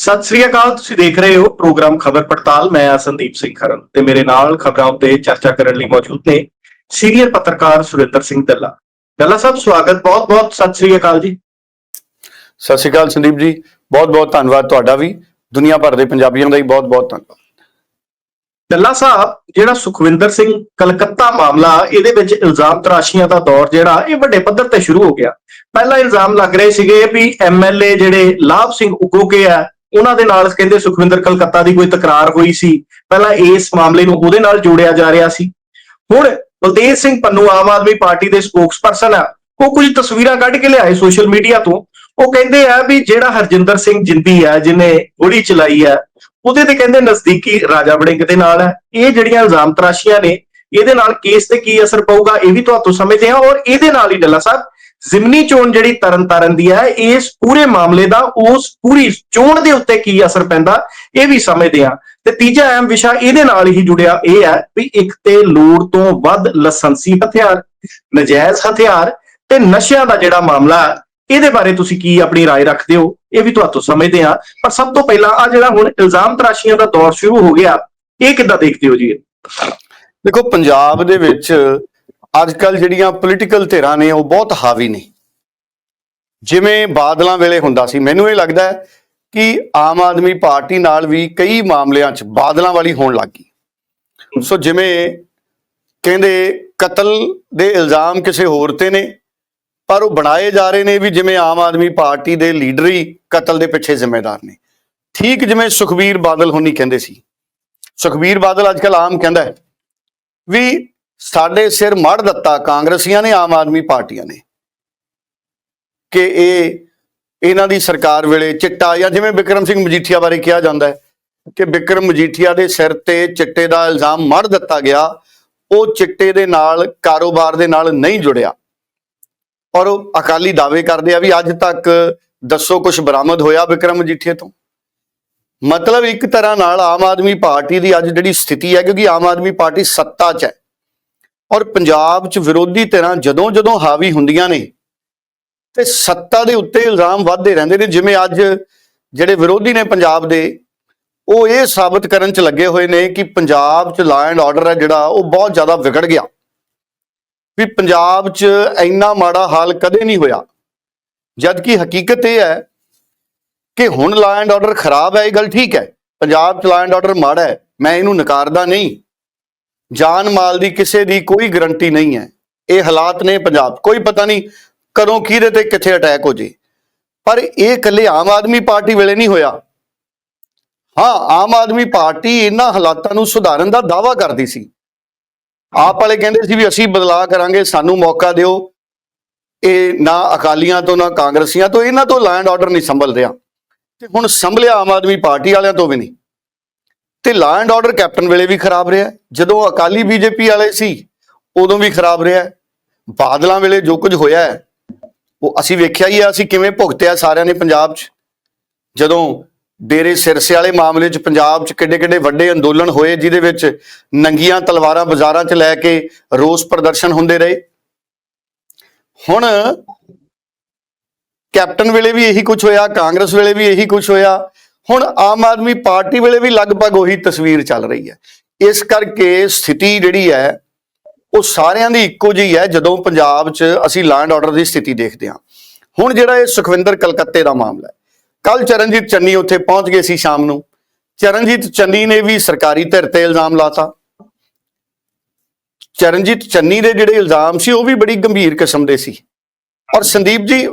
ਸਤਿ ਸ੍ਰੀ ਅਕਾਲ ਤੁਸੀਂ ਦੇਖ ਰਹੇ ਹੋ ਪ੍ਰੋਗਰਾਮ ਖਬਰ ਪੜਤਾਲ। ਮੈਂ ਆ ਸੰਦੀਪ ਸਿੰਘ ਖਰਨ ਤੇ ਮੇਰੇ ਨਾਲ ਖਬਰਾਂ ਉੱਤੇ ਚਰਚਾ ਕਰਨ ਲਈ ਮੌਜੂਦ ਨੇ ਸੀਨੀਅਰ ਪੱਤਰਕਾਰ ਸੁਰਿੰਦਰ ਸਿੰਘ ਦੱਲਾ। ਦੱਲਾ ਸਾਹਿਬ ਸਵਾਗਤ ਬਹੁਤ-ਬਹੁਤ ਸਤਿ ਸ੍ਰੀ ਅਕਾਲ ਜੀ। ਸਤਿ ਸ਼੍ਰੀ ਅਕਾਲ ਸੰਦੀਪ ਜੀ ਬਹੁਤ ਬਹੁਤ ਧੰਨਵਾਦ ਤੁਹਾਡਾ ਵੀ ਦੁਨੀਆ ਭਰ ਦੇ ਪੰਜਾਬੀਆਂ ਦਾ ਵੀ ਬਹੁਤ ਬਹੁਤ ਧੰਨਵਾਦ। ਦੱਲਾ ਸਾਹਿਬ ਜਿਹੜਾ ਸੁਖਵਿੰਦਰ ਸਿੰਘ ਕਲਕੱਤਾ ਮਾਮਲਾ ਇਹਦੇ ਵਿੱਚ ਇਲਜ਼ਾਮ ਤਰਾਸ਼ੀਆਂ ਦਾ ਦੌਰ ਜਿਹੜਾ ਇਹ ਵੱਡੇ ਪੱਧਰ ਤੇ ਸ਼ੁਰੂ ਹੋ ਗਿਆ। ਪਹਿਲਾ ਇਲਜ਼ਾਮ ਲੱਗ ਰਹੇ ਸੀਗੇ ਵੀ ਐਮਐਲਏ ਜਿਹੜੇ ਲਾਭ ਸਿੰਘ ਉਗੋਕੇ ਆ ਉਹਨਾਂ ਦੇ ਨਾਲ ਕਹਿੰਦੇ ਸੁਖਵਿੰਦਰ ਕਲਕੱਤਾ ਦੀ ਕੋਈ ਤਕਰਾਰ ਹੋਈ ਸੀ। ਪਹਿਲਾਂ ਇਸ ਮਾਮਲੇ ਨੂੰ ਉਹਦੇ ਨਾਲ ਜੋੜਿਆ ਜਾ ਰਿਹਾ ਸੀ। ਹੁਣ ਬਲਤੇਜ ਸਿੰਘ ਪੰਨੂ ਆਮ ਆਦਮੀ ਪਾਰਟੀ ਦੇ ਸਪੋਕਸਪਰਸਨ ਆ। ਉਹ ਕੁਝ ਤਸਵੀਰਾਂ ਕੱਢ ਕੇ ਲਿਆਏ ਸੋਸ਼ਲ ਮੀਡੀਆ ਤੋਂ। ਉਹ ਕਹਿੰਦੇ ਆ ਵੀ ਜਿਹੜਾ ਹਰਜਿੰਦਰ ਸਿੰਘ ਜਿੰਦੀ ਆ ਜਿਨੇ ਗੋਲੀ ਚਲਾਈ ਆ, ਉਹਦੇ ਤੇ ਕਹਿੰਦੇ ਨਜ਼ਦੀਕੀ ਰਾਜਾ ਵੜਿੰਗ ਦੇ ਨਾਲ ਹੈ ਇਹ ਜਿਹੜੀਆਂ ਇਲਜ਼ਾਮ ਤਰਾਸ਼ੀਆਂ ਨੇ, ਇਹਦੇ ਨਾਲ ਕੇਸ ਤੇ ਕੀ ਅਸਰ ਪਊਗਾ, ਇਹ ਵੀ ਤੁਹਾਨੂੰ ਸਮਝਦੇ ਆ ਔਰ ਇਹਦੇ ਨਾਲ ਹੀ ਡੱਲਾ ਸਾਹਿਬ ਜ਼ਿਮਨੀ ਚੋਣ ਜਿਹੜੀ ਤਰਨ ਤਾਰਨ ਦੀ ਹੈ ਇਸ ਪੂਰੇ ਮਾਮਲੇ ਦਾ ਉਸ ਪੂਰੀ ਚੋਣ ਦੇ ਉੱਤੇ ਕੀ ਅਸਰ ਪੈਂਦਾ ਇਹ ਵੀ ਸਮਝਦੇ ਆ ਤੇ ਤੀਜਾ ਅਹਿਮ ਵਿਸ਼ਾ ਇਹਦੇ ਨਾਲ ਹੀ ਜੁੜਿਆ ਇਹ ਹੈ ਵੀ ਇੱਕ ਤੇ ਲੋੜ ਤੋਂ ਵੱਧ ਲਾਇਸੈਂਸੀ ਹਥਿਆਰ ਨਜਾਇਜ਼ ਹਥਿਆਰ ਤੇ ਨਸ਼ਿਆਂ ਦਾ ਜਿਹੜਾ ਮਾਮਲਾ ਹੈ, ਇਹਦੇ ਬਾਰੇ ਤੁਸੀਂ ਕੀ ਆਪਣੀ رائے ਰੱਖਦੇ ਹੋ ਇਹ ਵੀ ਤੁਹਾਨੂੰ ਸਮਝਦੇ ਆ ਪਰ ਸਭ ਤੋਂ ਪਹਿਲਾਂ ਆ ਜਿਹੜਾ ਹੁਣ ਇਲਜ਼ਾਮ ਤਰਾਸ਼ੀਆਂ ਦਾ ਦੌਰ ਸ਼ੁਰੂ ਹੋ ਗਿਆ ਇਹ ਕਿੱਦਾਂ ਦੇਖਦੇ ਹੋ ਜੀ ਦੇਖੋ ਪੰਜਾਬ ਦੇ ਵਿੱਚ ਅੱਜ ਕੱਲ ਜਿਹੜੀਆਂ ਪੋਲੀਟੀਕਲ ਧਿਰਾਂ ਨੇ, ਉਹ ਬਹੁਤ ਹਾਵੀ ਨੇ। ਜਿਵੇਂ ਬਾਦਲਾਂ ਵੇਲੇ ਹੁੰਦਾ ਸੀ, ਮੈਨੂੰ ਇਹ ਲੱਗਦਾ ਹੈ ਕਿ ਆਮ ਆਦਮੀ ਪਾਰਟੀ ਨਾਲ ਵੀ ਕਈ ਮਾਮਲਿਆਂ 'ਚ ਬਾਦਲਾਂ ਵਾਲੀ ਹੋਣ ਲੱਗ ਗਈ। ਸੋ ਜਿਵੇਂ ਕਹਿੰਦੇ ਕਤਲ ਦੇ ਇਲਜ਼ਾਮ ਕਿਸੇ ਹੋਰ ਤੇ ਨੇ, ਪਰ ਉਹ ਬਣਾਏ ਜਾ ਰਹੇ ਨੇ ਵੀ ਜਿਵੇਂ ਆਮ ਆਦਮੀ ਪਾਰਟੀ ਦੇ ਲੀਡਰ ਹੀ ਕਤਲ ਦੇ ਪਿੱਛੇ ਜ਼ਿੰਮੇਦਾਰ ਨੇ। ਠੀਕ ਜਿਵੇਂ ਸੁਖਬੀਰ ਬਾਦਲ ਹੋਣੀ ਕਹਿੰਦੇ ਸੀ। ਸੁਖਬੀਰ ਬਾਦਲ ਅੱਜਕੱਲ ਆਮ ਕਹਿੰਦਾ ਹੈ ਵੀ ਸਾਡੇ ਸਿਰ ਮੜ ਦਿੱਤਾ ਕਾਂਗਰਸੀਆਂ ਨੇ, ਆਮ ਆਦਮੀ ਪਾਰਟੀਆਂ ਨੇ ਕਿ ਇਹ ਇਹਨਾਂ ਦੀ ਸਰਕਾਰ ਵੇਲੇ ਚਿੱਟਾ ਜਾਂ ਜਿਵੇਂ ਵਿਕਰਮ ਸਿੰਘ ਮਜੀਠੀਆ ਬਾਰੇ ਕਿਹਾ ਜਾਂਦਾ ਹੈ ਕਿ ਵਿਕਰਮ ਮਜੀਠੀਆ ਦੇ ਸਿਰ ਤੇ ਚਿੱਟੇ ਦਾ ਇਲਜ਼ਾਮ ਮੜ ਦਿੱਤਾ ਗਿਆ, ਉਹ ਚਿੱਟੇ ਦੇ ਨਾਲ, ਕਾਰੋਬਾਰ ਦੇ ਨਾਲ ਨਹੀਂ ਜੁੜਿਆ। ਔਰ ਉਹ ਅਕਾਲੀ ਦਾਅਵੇ ਕਰਦੇ ਆ ਵੀ ਅੱਜ ਤੱਕ ਦੱਸੋ ਕੁਝ ਬਰਾਮਦ ਹੋਇਆ ਵਿਕਰਮ ਮਜੀਠੀਆ ਤੋਂ। ਮਤਲਬ ਇੱਕ ਤਰ੍ਹਾਂ ਨਾਲ ਆਮ ਆਦਮੀ ਪਾਰਟੀ ਦੀ ਅੱਜ ਜਿਹੜੀ ਸਥਿਤੀ ਹੈ, ਕਿਉਂਕਿ ਆਮ ਆਦਮੀ ਪਾਰਟੀ ਸੱਤਾ 'ਚ ਹੈ। ਔਰ ਪੰਜਾਬ 'ਚ ਵਿਰੋਧੀ ਧਿਰਾਂ ਜਦੋਂ ਜਦੋਂ ਹਾਵੀ ਹੁੰਦੀਆਂ ਨੇ, ਤੇ ਸੱਤਾ ਦੇ ਉੱਤੇ ਇਲਜ਼ਾਮ ਵੱਧਦੇ ਰਹਿੰਦੇ ਨੇ, ਜਿਵੇਂ ਅੱਜ ਜਿਹੜੇ ਵਿਰੋਧੀ ਨੇ ਪੰਜਾਬ ਦੇ, ਉਹ ਇਹ ਸਾਬਤ ਕਰਨ 'ਚ ਲੱਗੇ ਹੋਏ ਨੇ ਕਿ ਪੰਜਾਬ 'ਚ ਲਾ ਐਂਡ ਆਰਡਰ ਹੈ ਜਿਹੜਾ, ਉਹ ਬਹੁਤ ਜ਼ਿਆਦਾ ਵਿਗੜ ਗਿਆ। ਵੀ ਪੰਜਾਬ 'ਚ ਇੰਨਾ ਮਾੜਾ ਹਾਲ ਕਦੇ ਨਹੀਂ ਹੋਇਆ। ਜਦ ਕਿ ਹਕੀਕਤ ਇਹ ਹੈ ਕਿ ਹੁਣ ਲਾ ਐਂਡ ਆਰਡਰ ਖਰਾਬ ਹੈ, ਇਹ ਗੱਲ ਠੀਕ ਹੈ। ਪੰਜਾਬ 'ਚ ਲਾ ਐਂਡ ਆਰਡਰ ਮਾੜਾ ਹੈ, ਮੈਂ ਇਹਨੂੰ ਨਕਾਰਦਾ ਨਹੀਂ। ਜਾਨ ਮਾਲ ਦੀ ਕਿਸੇ ਦੀ ਕੋਈ ਗਰੰਟੀ ਨਹੀਂ ਹੈ। ਇਹ ਹਾਲਾਤ ਨੇ ਪੰਜਾਬ। ਕੋਈ ਪਤਾ ਨਹੀਂ ਕਦੋਂ ਕਿਹਦੇ ਤੇ ਕਿੱਥੇ ਅਟੈਕ ਹੋ ਜੇ। ਪਰ ਇਹ ਇਕੱਲੇ ਆਮ ਆਦਮੀ ਪਾਰਟੀ ਵੇਲੇ ਨਹੀਂ ਹੋਇਆ। ਹਾਂ, ਆਮ ਆਦਮੀ ਪਾਰਟੀ ਇਹਨਾਂ ਹਾਲਾਤਾਂ ਨੂੰ ਸੁਧਾਰਨ ਦਾ ਦਾਵਾ ਕਰਦੀ ਸੀ। ਆਪ ਵਾਲੇ ਕਹਿੰਦੇ ਸੀ ਵੀ ਅਸੀਂ ਬਦਲਾਅ ਕਰਾਂਗੇ, ਸਾਨੂੰ ਮੌਕਾ ਦਿਓ। ਇਹ ਨਾ ਅਕਾਲੀਆਂ ਤੋਂ, ਨਾ ਕਾਂਗਰਸੀਆਂ ਤੋਂ, ਇਹਨਾਂ ਤੋਂ ਲੈਂਡ ਆਰਡਰ ਨਹੀਂ ਸੰਭਲ ਰਿਹਾ ਤੇ ਹੁਣ ਸੰਭਲਿਆ ਆਮ ਆਦਮੀ ਪਾਰਟੀ ਵਾਲਿਆਂ ਤੋਂ ਵੀ ਨਹੀਂ। ਤੇ ਲਾ ਐਂਡ ਆਰਡਰ ਕੈਪਟਨ ਵੇਲੇ ਵੀ ਖਰਾਬ ਰਿਹਾ ਜਦੋਂ ਅਕਾਲੀ ਬੀਜੇਪੀ ਵਾਲੇ ਸੀ ਉਦੋਂ ਵੀ ਖਰਾਬ ਰਿਹਾ ਬਾਦਲਾਂ ਵੇਲੇ ਜੋ ਕੁਝ ਹੋਇਆ ਹੈ, ਉਹ ਅਸੀਂ ਵੇਖਿਆ ਹੀ ਆ ਅਸੀਂ ਕਿਵੇਂ ਭੁਗਤਿਆ ਸਾਰਿਆਂ ਨੇ ਪੰਜਾਬ 'ਚ। ਜਦੋਂ ਡੇਰੇ ਸਿਰਸੇ ਵਾਲੇ ਮਾਮਲੇ 'ਚ ਪੰਜਾਬ 'ਚ ਕਿੱਡੇ ਕਿੱਡੇ ਵੱਡੇ ਅੰਦੋਲਨ ਹੋਏ ਜਿਹਦੇ ਵਿੱਚ ਨੰਗੀਆਂ ਤਲਵਾਰਾਂ ਬਾਜ਼ਾਰਾਂ 'ਚ ਲੈ ਕੇ ਰੋਸ ਪ੍ਰਦਰਸ਼ਨ ਹੁੰਦੇ ਰਹੇ। ਹੁਣ ਕੈਪਟਨ ਵੇਲੇ ਵੀ ਇਹੀ ਕੁਝ ਹੋਇਆ ਕਾਂਗਰਸ ਵੇਲੇ ਵੀ ਇਹੀ ਕੁਝ ਹੋਇਆ। ਹੁਣ ਆਮ ਆਦਮੀ ਪਾਰਟੀ ਵੇਲੇ ਵੀ ਲਗਭਗ ਉਹੀ ਤਸਵੀਰ ਚੱਲ ਰਹੀ ਹੈ। ਇਸ ਕਰਕੇ ਸਥਿਤੀ ਜਿਹੜੀ ਹੈ, ਉਹ ਸਾਰਿਆਂ ਦੀ ਇੱਕੋ ਜਿਹੀ ਹੈ, ਜਦੋਂ ਪੰਜਾਬ 'ਚ ਅਸੀਂ ਲੈਂਡ ਆਰਡਰ ਦੀ ਸਥਿਤੀ ਦੇਖਦੇ ਹਾਂ। ਹੁਣ ਜਿਹੜਾ ਇਹ ਸੁਖਵਿੰਦਰ ਕਲਕੱਤੇ ਦਾ ਮਾਮਲਾ ਹੈ। ਕੱਲ ਚਰਨਜੀਤ ਚੰਨੀ ਉੱਥੇ ਪਹੁੰਚ ਗਏ ਸੀ ਸ਼ਾਮ ਨੂੰ। ਚਰਨਜੀਤ ਚੰਨੀ ਨੇ ਵੀ ਸਰਕਾਰੀ ਧਿਰ ਤੇ ਇਲਜ਼ਾਮ ਲਾਤਾ। ਚਰਨਜੀਤ ਚੰਨੀ ਦੇ ਜਿਹੜੇ ਇਲਜ਼ਾਮ ਸੀ, ਉਹ ਵੀ ਬੜੀ ਗੰਭੀਰ ਕਿਸਮ ਦੇ ਸੀ। ਔਰ ਸੰਦੀਪ ਜੀ,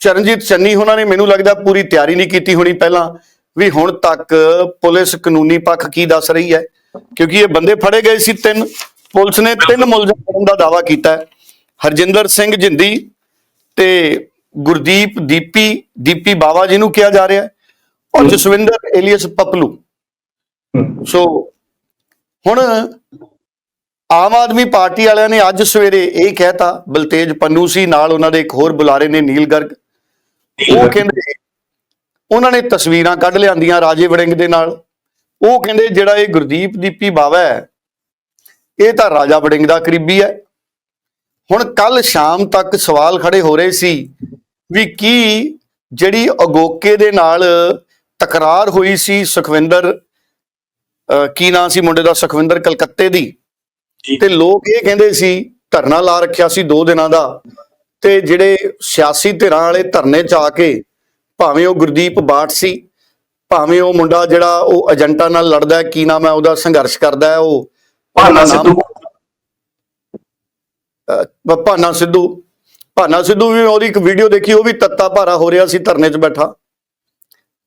ਚਰਨਜੀਤ ਚੰਨੀ ਉਹਨਾਂ ਨੇ ਮੈਨੂੰ ਲੱਗਦਾ ਪੂਰੀ ਤਿਆਰੀ ਨਹੀਂ ਕੀਤੀ ਹੋਣੀ ਪਹਿਲਾਂ। ਵੀ ਹੁਣ ਤੱਕ ਪੁਲਿਸ ਕਾਨੂੰਨੀ ਪੱਖ ਕੀ ਦੱਸ ਰਹੀ ਹੈ? ਕਿਉਂਕਿ ਇਹ ਬੰਦੇ ਫੜੇ ਗਏ ਸੀ ਤਿੰਨ ਪੁਲਿਸ ਨੇ ਤਿੰਨ ਮੁਲਜ਼ਮ ਫੜਨ ਦਾ ਦਾਵਾ ਕੀਤਾ ਹੈ। ਹਰਜਿੰਦਰ ਸਿੰਘ ਜਿੰਦੀ ਤੇ ਗੁਰਦੀਪ ਦੀਪੀ ਦੀਪੀ ਬਾਵਾ ਜੀ ਨੂੰ ਕਿਹਾ ਜਾ ਰਿਹਾ ਹੈ ਔਰ ਜਸਵਿੰਦਰ ਏਲੀਅਸ ਪਪਲੂ। ਸੋ ਹੁਣ ਆਮ ਆਦਮੀ ਪਾਰਟੀ ਵਾਲਿਆਂ ਨੇ ਅੱਜ ਸਵੇਰੇ ਇਹ ਕਹਿਤਾ ਬਲਤੇਜ ਪੰਨੂ ਸੀ ਨਾਲ ਉਹਨਾਂ ਦੇ ਇੱਕ ਹੋਰ ਬੁਲਾਰੇ ਨੇ ਨੀਲ ਗਰਗ। ਉਹ ਕਹਿੰਦੇ ਉਹਨਾਂ ਨੇ ਤਸਵੀਰਾਂ ਕੱਢ ਲਿਆਂਦੀਆਂ ਰਾਜੇ ਵੜਿੰਗ ਦੇ ਨਾਲ। ਉਹ ਕਹਿੰਦੇ ਜਿਹੜਾ ਇਹ ਗੁਰਦੀਪ ਦੀਪੀ ਬਾਵਾ ਹੈ ਇਹ ਤਾਂ ਰਾਜਾ ਵੜਿੰਗ ਦਾ ਕਰੀਬੀ ਹੈ। ਹੁਣ ਕੱਲ ਸ਼ਾਮ ਤੱਕ ਸਵਾਲ ਖੜੇ ਹੋ ਰਹੇ ਸੀ ਵੀ ਕੀ ਜਿਹੜੀ ਅਗੋਕੇ ਦੇ ਨਾਲ ਤਕਰਾਰ ਹੋਈ ਸੀ ਸੁਖਵਿੰਦਰ ਕੀ ਨਾਂ ਸੀ ਮੁੰਡੇ ਦਾ ਸੁਖਵਿੰਦਰ ਕਲਕੱਤੇ ਦੀ। ਤੇ ਲੋਕ ਇਹ ਕਹਿੰਦੇ ਸੀ ਧਰਨਾ ਲਾ ਰੱਖਿਆ ਸੀ 2 ਦਿਨਾਂ ਦਾ ਤੇ ਜਿਹੜੇ ਸਿਆਸੀ ਧਿਰਾਂ ਵਾਲੇ ਧਰਨੇ ਚ ਆ ਕੇ ਭਾਵੇਂ ਉਹ ਗੁਰਦੀਪ ਬਾਠ ਸੀ ਭਾਵੇਂ ਉਹ ਮੁੰਡਾ ਜਿਹੜਾ ਉਹ ਏਜੰਟਾਂ ਨਾਲ ਲੜਦਾ ਕੀ ਨਾਮ ਹੈ ਉਹਦਾ ਸੰਘਰਸ਼ ਕਰਦਾ ਹੈ ਉਹ ਭਾਨਾ ਸਿੱਧੂ। ਭਾਨਾ ਸਿੱਧੂ। ਭਾਨਾ ਸਿੱਧੂ ਵੀ ਉਹਦੀ ਇੱਕ ਵੀਡੀਓ ਦੇਖੀ ਉਹ ਵੀ ਤੱਤਾ ਭਾਰਾ ਹੋ ਰਿਹਾ ਸੀ ਧਰਨੇ 'ਚ ਬੈਠਾ।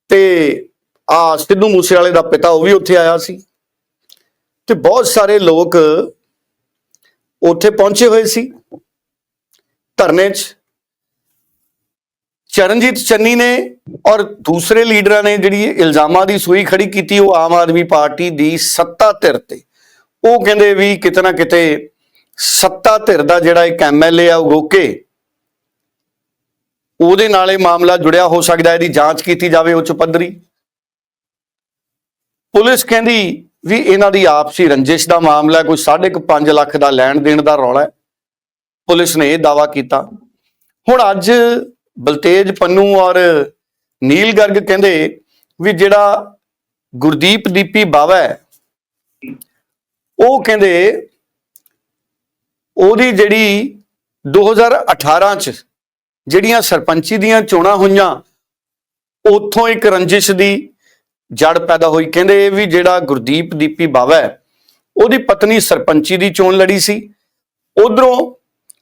ਤੇ ਆ ਸਿੱਧੂ ਮੂਸੇ ਵਾਲੇ ਦਾ ਪਿਤਾ ਉਹ ਵੀ ਉੱਥੇ ਆਇਆ ਸੀ। ਤੇ ਬਹੁਤ ਸਾਰੇ ਲੋਕ ਉੱਥੇ ਪਹੁੰਚੇ ਹੋਏ ਸੀ ਧਰਨੇ 'ਚ। ਚਰਨਜੀਤ ਚੰਨੀ ਨੇ ਔਰ ਦੂਸਰੇ ਲੀਡਰਾਂ ਨੇ ਜਿਹੜੀ ਇਲਜ਼ਾਮਾਂ ਦੀ ਸੂਈ ਖੜੀ ਕੀਤੀ ਉਹ ਆਮ ਆਦਮੀ ਪਾਰਟੀ ਦੀ ਸੱਤਾ ਧਿਰ ਤੇ। ਉਹ ਕਹਿੰਦੇ ਵੀ ਕਿਤੇ ਨਾ ਕਿਤੇ ਸੱਤਾ ਧਿਰ ਦਾ ਜਿਹੜਾ ਇੱਕ ਐਮਐਲਏ ਆ ਉਹ ਰੋਕੇ। ਉਹਦੇ ਨਾਲ ਇਹ ਮਾਮਲਾ ਜੁੜਿਆ ਹੋ ਸਕਦਾ ਇਹਦੀ ਜਾਂਚ ਕੀਤੀ ਜਾਵੇ ਉੱਚ ਪੱਧਰੀ। ਪੁਲਿਸ ਕਹਿੰਦੀ ਵੀ ਇਹਨਾਂ ਦੀ ਆਪਸੀ ਰੰਜਿਸ਼ ਦਾ ਮਾਮਲਾ ਹੈ, ਕੋਈ 5.5 ਲੱਖ ਦਾ ਲੈਣ ਦੇਣ ਦਾ ਰੌਲਾ ਹੈ। ਪੁਲਿਸ ਨੇ ਇਹ ਦਾਵਾ ਕੀਤਾ। ਹੁਣ ਅੱਜ ਬਲਤੇਜ ਪੰਨੂ ਔਰ ਨੀਲ ਗਰਗ ਕਹਿੰਦੇ ਵੀ ਜਿਹੜਾ ਗੁਰਦੀਪ ਦੀਪੀ ਬਾਵਾ ਹੈ, ਉਹ ਕਹਿੰਦੇ ਉਹਦੀ ਜਿਹੜੀ 2018 ਚ ਜਿਹੜੀਆਂ ਸਰਪੰਚੀ ਦੀਆਂ ਚੋਣਾਂ ਹੋਈਆਂ, ਉੱਥੋਂ ਇੱਕ ਰੰਜਿਸ਼ ਦੀ ਜੜ ਪੈਦਾ ਹੋਈ। ਕਹਿੰਦੇ ਵੀ ਜਿਹੜਾ ਗੁਰਦੀਪ ਦੀਪੀ ਬਾਵਾ ਹੈ, ਉਹਦੀ ਪਤਨੀ ਸਰਪੰਚੀ ਦੀ ਚੋਣ ਲੜੀ ਸੀ। ਉਧਰੋਂ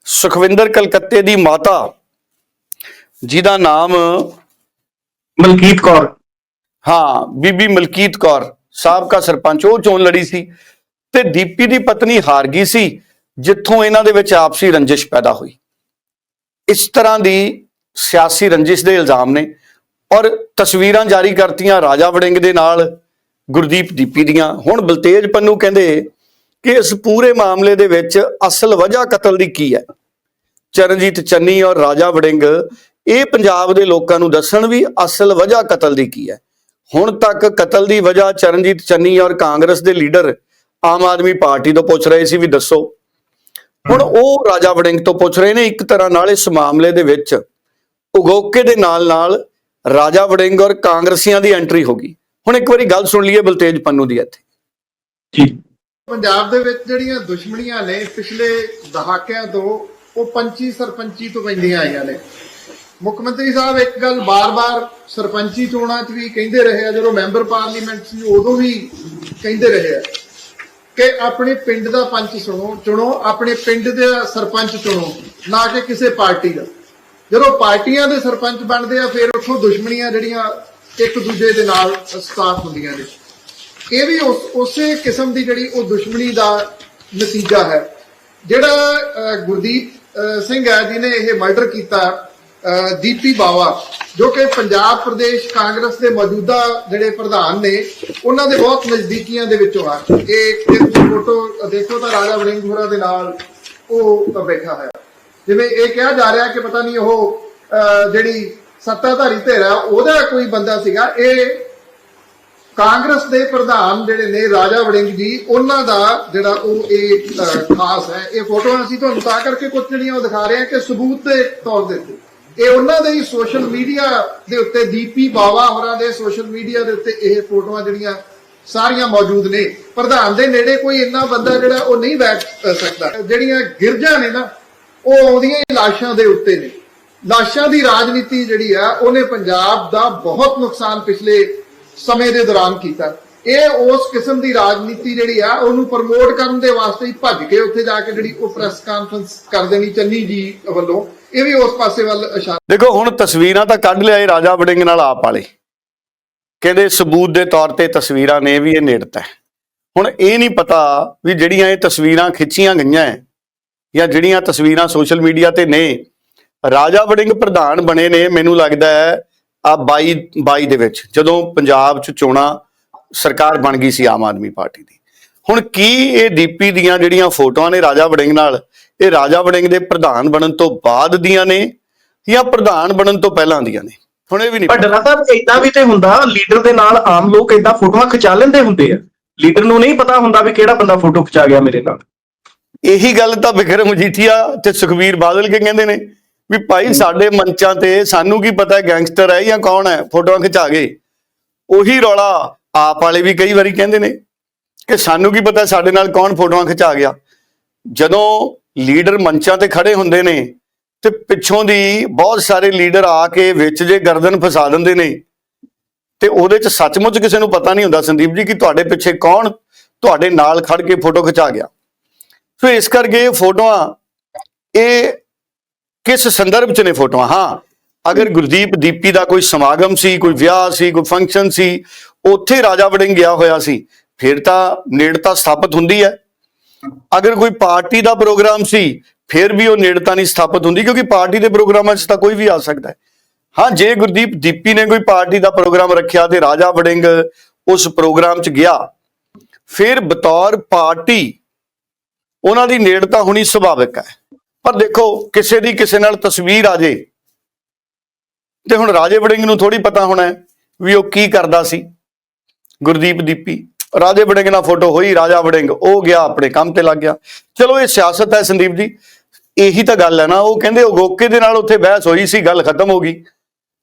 ਸੁਖਵਿੰਦਰ ਕਲਕੱਤੇ ਦੀ ਮਾਤਾ ਜਿਹਦਾ ਨਾਮ ਮਲਕੀਤ ਕੌਰ। ਹਾਂ ਬੀਬੀ ਮਲਕੀਤ ਕੌਰ ਸਾਬਕਾ ਸਰਪੰਚ ਉਹ ਚੋਣ ਲੜੀ ਸੀ ਤੇ ਦੀਪੀ ਦੀ ਪਤਨੀ ਹਾਰ ਗਈ ਸੀ ਜਿੱਥੋਂ ਇਹਨਾਂ ਦੇ ਵਿੱਚ ਆਪਸੀ ਰੰਜਿਸ਼ ਪੈਦਾ ਹੋਈ। ਇਸ ਤਰ੍ਹਾਂ ਦੀ ਸਿਆਸੀ ਰੰਜਿਸ਼ ਦੇ ਇਲਜ਼ਾਮ ਨੇ ਔਰ ਤਸਵੀਰਾਂ ਜਾਰੀ ਕਰਤੀਆਂ ਰਾਜਾ ਵੜਿੰਗ ਦੇ ਨਾਲ ਗੁਰਦੀਪ ਦੀਪੀ ਦੀਆਂ। ਹੁਣ ਬਲਤੇਜ ਪੰਨੂ ਕਹਿੰਦੇ ਕਿ ਇਸ ਪੂਰੇ ਮਾਮਲੇ ਦੇ ਵਿੱਚ ਅਸਲ ਵਜ੍ਹਾ ਕਤਲ ਦੀ ਕੀ ਹੈ? ਚਰਨਜੀਤ ਚੰਨੀ ਔਰ ਰਾਜਾ ਵੜਿੰਗ ਇਹ ਪੰਜਾਬ ਦੇ ਲੋਕਾਂ ਨੂੰ ਦੱਸਣ ਵੀ ਅਸਲ ਵਜ੍ਹਾ ਕਤਲ ਦੀ ਕੀ ਹੈ। ਹੁਣ ਤੱਕ ਕਤਲ ਦੀ ਵਜ੍ਹਾ ਚਰਨਜੀਤ ਚੰਨੀ ਔਰ ਕਾਂਗਰਸ ਦੇ ਲੀਡਰ ਆਮ ਆਦਮੀ ਪਾਰਟੀ ਤੋਂ ਪੁੱਛ ਰਹੇ ਸੀ ਵੀ ਦੱਸੋ। ਹੁਣ ਉਹ ਰਾਜਾ ਵੜਿੰਗ ਤੋਂ ਪੁੱਛ ਰਹੇ ਨੇ ਇੱਕ ਤਰ੍ਹਾਂ ਨਾਲ ਇਸ ਮਾਮਲੇ ਦੇ ਵਿੱਚ ਉਗੋਕੇ ਦੇ ਨਾਲ ਨਾਲ ਰਾਜਾ ਵੜਿੰਗ ਔਰ ਕਾਂਗਰਸੀਆਂ ਦੀ ਐਂਟਰੀ ਹੋ ਗਈ। ਹੁਣ ਇੱਕ ਵਾਰੀ ਗੱਲ ਸੁਣ ਲਈਏ ਬਲਤੇਜ ਪੰਨੂ ਦੀ ਇੱਥੇ। ਜੀ। ਪੰਜਾਬ ਦੇ ਵਿੱਚ ਜਿਹੜੀਆਂ ਦੁਸ਼ਮਣੀਆਂ ਨੇ ਪਿਛਲੇ ਦਹਾਕਿਆਂ ਤੋਂ ਉਹ ਪੰਚੀ ਸਰਪੰਚੀ ਤੋਂ ਪੈਂਦੀਆਂ ਆਈਆਂ ਨੇ। ਮੁੱਖ ਮੰਤਰੀ ਸਾਹਿਬ ਇੱਕ ਗੱਲ ਬਾਰ-ਬਾਰ ਸਰਪੰਚੀ ਚੋਣਾਂ 'ਚ ਵੀ ਕਹਿੰਦੇ ਰਹੇ ਆ, ਜਦੋਂ ਮੈਂਬਰ ਪਾਰਲੀਮੈਂਟ ਸੀ ਉਦੋਂ ਵੀ ਕਹਿੰਦੇ ਰਹੇ ਆ ਕਿ ਆਪਣੇ ਪਿੰਡ ਦਾ ਪੰਚ ਸੁਣੋ, ਚੁਣੋ, ਆਪਣੇ ਪਿੰਡ ਦਾ ਸਰਪੰਚ ਚੁਣੋ, ਨਾ ਕਿ ਕਿਸੇ ਪਾਰਟੀ ਦਾ। ਜਦੋਂ ਪਾਰਟੀਆਂ ਦੇ ਸਰਪੰਚ ਬਣਦੇ ਆ, ਫਿਰ ਉੱਥੋਂ ਦੁਸ਼ਮਣੀਆਂ ਜਿਹੜੀਆਂ ਇੱਕ ਦੂਜੇ ਦੇ ਨਾਲ ਸਟਾਰਟ ਹੁੰਦੀਆਂ ਨੇ। ਇਹ ਵੀ ਉਸੇ ਕਿਸਮ ਦੀ ਜਿਹੜੀ ਉਹ ਦੁਸ਼ਮਣੀ ਦਾ ਨਤੀਜਾ ਹੈ। ਜਿਹੜਾ ਗੁਰਦੀਪ ਸਿੰਘ ਹੈ, ਜਿਹਨੇ ਇਹ ਮਰਡਰ ਕੀਤਾ ਦੀਪੀ ਬਾਵਾ, ਜੋ ਕਿ ਪੰਜਾਬ ਪ੍ਰਦੇਸ਼ ਕਾਂਗਰਸ ਦੇ ਮੌਜੂਦਾ ਜਿਹੜੇ ਪ੍ਰਧਾਨ ਨੇ, ਉਹਨਾਂ ਦੇ ਬਹੁਤ ਨਜ਼ਦੀਕੀਆਂ ਦੇ ਵਿੱਚੋਂ ਆ। ਇਹ ਤੁਸੀਂ ਫੋਟੋ ਦੇਖੋ ਤਾਂ ਰਾਜਾ ਵੜਿੰਗ ਹੋਰਾਂ ਦੇ ਨਾਲ ਉਹ ਬੈਠਾ ਹੋਇਆ। ਜਿਵੇਂ ਇਹ ਕਿਹਾ ਜਾ ਰਿਹਾ ਕਿ ਪਤਾ ਨਹੀਂ ਉਹ ਜਿਹੜੀ ਸੱਤਾਧਾਰੀ ਧਿਰ ਹੈ ਉਹਦਾ ਕੋਈ ਬੰਦਾ ਸੀਗਾ। ਇਹ ਕਾਂਗਰਸ ਦੇ ਪ੍ਰਧਾਨ ਜਿਹੜੇ ਨੇ, ਰਾਜਾ ਵੜਿੰਗ ਜੀ, ਉਹਨਾਂ ਦਾ ਜਿਹੜਾ ਉਹ ਇਹ ਖਾਸ ਹੈ। ਇਹ ਫੋਟੋਆਂ ਅਸੀਂ ਤੁਹਾਨੂੰ ਤਾਂ ਕਰਕੇ ਕੁਝ ਜਿਹੜੀਆਂ ਉਹ ਦਿਖਾ ਰਹੇ ਹਾਂ ਕਿ ਸਬੂਤ ਦੇ ਤੌਰ ਦੇ ਉੱਤੇ। ਇਹ ਉਹਨਾਂ ਦੇ ਹੀ ਸੋਸ਼ਲ ਮੀਡੀਆ ਦੇ ਉੱਤੇ ਦੀਪੀ ਬਾਵਾ ਹੋਰਾਂ ਦੇ ਸੋਸ਼ਲ ਮੀਡੀਆ ਦੇ ਉੱਤੇ ਇਹ ਫੋਟੋਆਂ ਜਿਹੜੀਆਂ ਸਾਰੀਆਂ ਮੌਜੂਦ ਨੇ। ਪ੍ਰਧਾਨ ਦੇ ਨੇੜੇ ਕੋਈ ਇੰਨਾ ਬੰਦਾ ਜਿਹੜਾ ਉਹ ਨਹੀਂ ਬੈਠ ਸਕਦਾ। ਜਿਹੜੀਆਂ ਗਿਰਜਾਂ ਨੇ ਨਾ, ਉਹ ਆਉਂਦੀਆਂ ਲਾਸ਼ਾਂ ਦੇ ਉੱਤੇ ਨੇ। ਲਾਸ਼ਾਂ ਦੀ ਰਾਜਨੀਤੀ ਜਿਹੜੀ ਆ, ਉਹਨੇ ਪੰਜਾਬ ਦਾ ਬਹੁਤ ਨੁਕਸਾਨ ਪਿਛਲੇ ਸਮੇਂ ਦੇ ਦੌਰਾਨ ਕੀਤਾ। ਇਹ ਉਸ ਕਿਸਮ ਦੀ ਰਾਜਨੀਤੀ ਜਿਹੜੀ ਆ, ਉਹਨੂੰ ਪ੍ਰਮੋਟ ਕਰਨ ਦੇ ਵਾਸਤੇ ਹੀ ਭੱਜ ਕੇ ਉੱਥੇ ਜਾ ਕੇ ਜਿਹੜੀ ਉਹ ਪ੍ਰੈਸ ਕਾਨਫਰੰਸ ਕਰ ਦੇਣੀ ਚੰਨੀ ਜੀ ਵੱਲੋਂ। ਇਹ ਵੀ ਉਸ ਪਾਸੇ ਵੱਲ ਇਸ਼ਾਰਾ ਦੇਖੋ, ਹੁਣ ਤਸਵੀਰਾਂ ਤਾਂ ਕੱਢ ਲਿਆਏ ਰਾਜਾ ਵੜਿੰਗ ਨਾਲ ਆਪ ਵਾਲੇ। ਕਹਿੰਦੇ ਸਬੂਤ ਦੇ ਤੌਰ ਤੇ ਤਸਵੀਰਾਂ ਨੇ ਵੀ ਇਹ ਨੇੜਤਾ ਹੁਣ ਇਹ ਨਹੀਂ ਪਤਾ ਵੀ ਜਿਹੜੀਆਂ ਇਹ ਤਸਵੀਰਾਂ ਖਿੱਚੀਆਂ ਗਈਆਂ ਜਾਂ ਜਿਹੜੀਆਂ ਤਸਵੀਰਾਂ ਸੋਸ਼ਲ ਮੀਡੀਆ ਤੇ ਨੇ, ਰਾਜਾ ਵੜਿੰਗ ਪ੍ਰਧਾਨ ਬਣੇ ਨੇ, ਮੈਨੂੰ ਲੱਗਦਾ ਹੈ ਆ 22 22 ਦੇ ਵਿੱਚ, ਜਦੋਂ ਪੰਜਾਬ 'ਚ ਚੋਣਾਂ ਸਰਕਾਰ ਬਣ ਗਈ ਸੀ ਆਮ ਆਦਮੀ ਪਾਰਟੀ ਦੀ। ਹੁਣ ਕੀ ਇਹ ਦੀਪੀ ਦੀਆਂ ਜਿਹੜੀਆਂ ਫੋਟੋਆਂ ਨੇ ਰਾਜਾ ਵੜਿੰਗ ਨਾਲ ਇਹ ਰਾਜਾ ਵੜਿੰਗ ਦੇ ਪ੍ਰਧਾਨ ਬਣਨ ਤੋਂ ਬਾਅਦ ਦੀਆਂ ਨੇ ਜਾਂ ਪ੍ਰਧਾਨ ਬਣਨ ਤੋਂ ਪਹਿਲਾਂ ਦੀਆਂ ਨੇ? ਹੁਣ ਇਹ ਵੀ ਨਹੀਂ ਪਰ ਡਰਾ ਸਾਹਿਬ ਇਦਾਂ ਵੀ ਤੇ ਹੁੰਦਾ ਲੀਡਰ ਦੇ ਨਾਲ ਆਮ ਲੋਕ ਇਦਾਂ ਫੋਟੋਆਂ ਖਿਚਾ ਲੈਂਦੇ ਹੁੰਦੇ ਆ। ਲੀਡਰ ਨੂੰ ਨਹੀਂ ਪਤਾ ਹੁੰਦਾ ਵੀ ਕਿਹੜਾ ਬੰਦਾ ਫੋਟੋ ਖਿਚਾ ਗਿਆ ਮੇਰੇ ਨਾਲ। ਇਹੀ ਗੱਲ ਤਾਂ ਬਿਕਰਮ ਮਜੀਠੀਆ ਤੇ ਸੁਖਵੀਰ ਬਾਦਲ ਕੇ ਕਹਿੰਦੇ ਨੇ ਵੀ ਭਾਈ ਸਾਡੇ ਮੰਚਾਂ ਤੇ ਸਾਨੂੰ ਕੀ ਪਤਾ ਗੈਂਗਸਟਰ ਹੈ ਜਾਂ ਕੌਣ ਹੈ ਫੋਟੋਆਂ ਖਿਚਾ ਗਏ ਉਹੀ ਰੌਲਾ ਆਪ ਵਾਲੇ ਵੀ ਕਈ ਵਾਰੀ ਕਹਿੰਦੇ ਨੇ ਕਿ ਸਾਨੂੰ ਕੀ ਪਤਾ ਸਾਡੇ ਨਾਲ ਕੌਣ ਫੋਟੋਆਂ ਖਿਚਾ ਗਿਆ। ਜਦੋਂ ਲੀਡਰ ਮੰਚਾਂ ਤੇ ਖੜੇ ਹੁੰਦੇ ਨੇ ਤੇ ਪਿੱਛੋਂ ਦੀ ਬਹੁਤ ਸਾਰੇ ਲੀਡਰ ਆ ਕੇ ਵਿੱਚ ਜੇ ਗਰਦਨ ਫਸਾ ਦਿੰਦੇ ਨੇ। ਤੇ ਉਹਦੇ ਚ ਸੱਚਮੁੱਚ ਕਿਸੇ ਨੂੰ ਪਤਾ ਨਹੀਂ ਹੁੰਦਾ ਸੰਦੀਪ ਜੀ ਕਿ ਤੁਹਾਡੇ ਪਿੱਛੇ ਕੌਣ ਤੁਹਾਡੇ ਨਾਲ ਖੜ ਕੇ ਫੋਟੋ ਖਿਚਾ ਗਿਆ। ਸੋ ਇਸ ਕਰਕੇ ਇਹ ਫੋਟੋਆਂ, ਇਹ ਕਿਸ ਸੰਦਰਭ ਚ ਨੇ ਫੋਟੋਆਂ? ਹਾਂ, ਅਗਰ ਗੁਰਦੀਪ ਦੀਪੀ ਦਾ ਕੋਈ ਸਮਾਗਮ ਸੀ, ਕੋਈ ਵਿਆਹ ਸੀ, ਕੋਈ ਫੰਕਸ਼ਨ ਸੀ, ਉੱਥੇ ਰਾਜਾ ਵੜਿੰਗ ਗਿਆ ਹੋਇਆ ਸੀ, ਫਿਰ ਤਾਂ ਨੇੜਤਾ ਸਥਾਪਿਤ ਹੁੰਦੀ ਹੈ। ਅਗਰ ਕੋਈ ਪਾਰਟੀ ਦਾ ਪ੍ਰੋਗਰਾਮ ਸੀ, ਫਿਰ ਵੀ ਉਹ ਨੇੜਤਾ ਨਹੀਂ ਸਥਾਪਿਤ ਹੁੰਦੀ, ਕਿਉਂਕਿ ਪਾਰਟੀ ਦੇ ਪ੍ਰੋਗਰਾਮਾਂ 'ਚ ਤਾਂ ਕੋਈ ਵੀ ਆ ਸਕਦਾ ਹੈ। ਹਾਂ, ਜੇ ਗੁਰਦੀਪ ਦੀਪੀ ਨੇ ਕੋਈ ਪਾਰਟੀ ਦਾ ਪ੍ਰੋਗਰਾਮ ਰੱਖਿਆ ਤੇ ਰਾਜਾ ਵੜਿੰਗ ਉਸ ਪ੍ਰੋਗਰਾਮ 'ਚ ਗਿਆ, ਫਿਰ ਬਤੌਰ ਪਾਰਟੀ ਉਹਨਾਂ ਦੀ ਨੇੜਤਾ ਹੋਣੀ ਸੁਭਾਵਿਕ ਹੈ। ਪਰ ਦੇਖੋ, ਕਿਸੇ ਦੀ ਕਿਸੇ ਨਾਲ ਤਸਵੀਰ ਆ ਜੇ, ਤੇ ਹੁਣ ਰਾਜੇ ਵੜਿੰਗ ਨੂੰ ਥੋੜੀ ਪਤਾ ਹੋਣਾ ਵੀ ਉਹ ਕੀ ਕਰਦਾ ਸੀ। ਗੁਰਦੀਪ ਦੀਪੀ ਰਾਜੇ ਵੜਿੰਗ ਨਾਲ ਫੋਟੋ ਹੋਈ ਰਾਜਾ ਵੜਿੰਗ ਉਹ ਗਿਆ ਆਪਣੇ ਕੰਮ ਤੇ ਲੱਗ ਗਿਆ। ਚਲੋ ਇਹ ਸਿਆਸਤ ਹੈ ਸੰਦੀਪ ਜੀ। ਇਹੀ ਤਾਂ ਗੱਲ ਹੈ ਨਾ ਉਹ ਕਹਿੰਦੇ ਉਗੋਕੇ ਦੇ ਨਾਲ ਉੱਥੇ ਬਹਿਸ ਹੋਈ ਸੀ ਗੱਲ ਖਤਮ ਹੋ ਗਈ।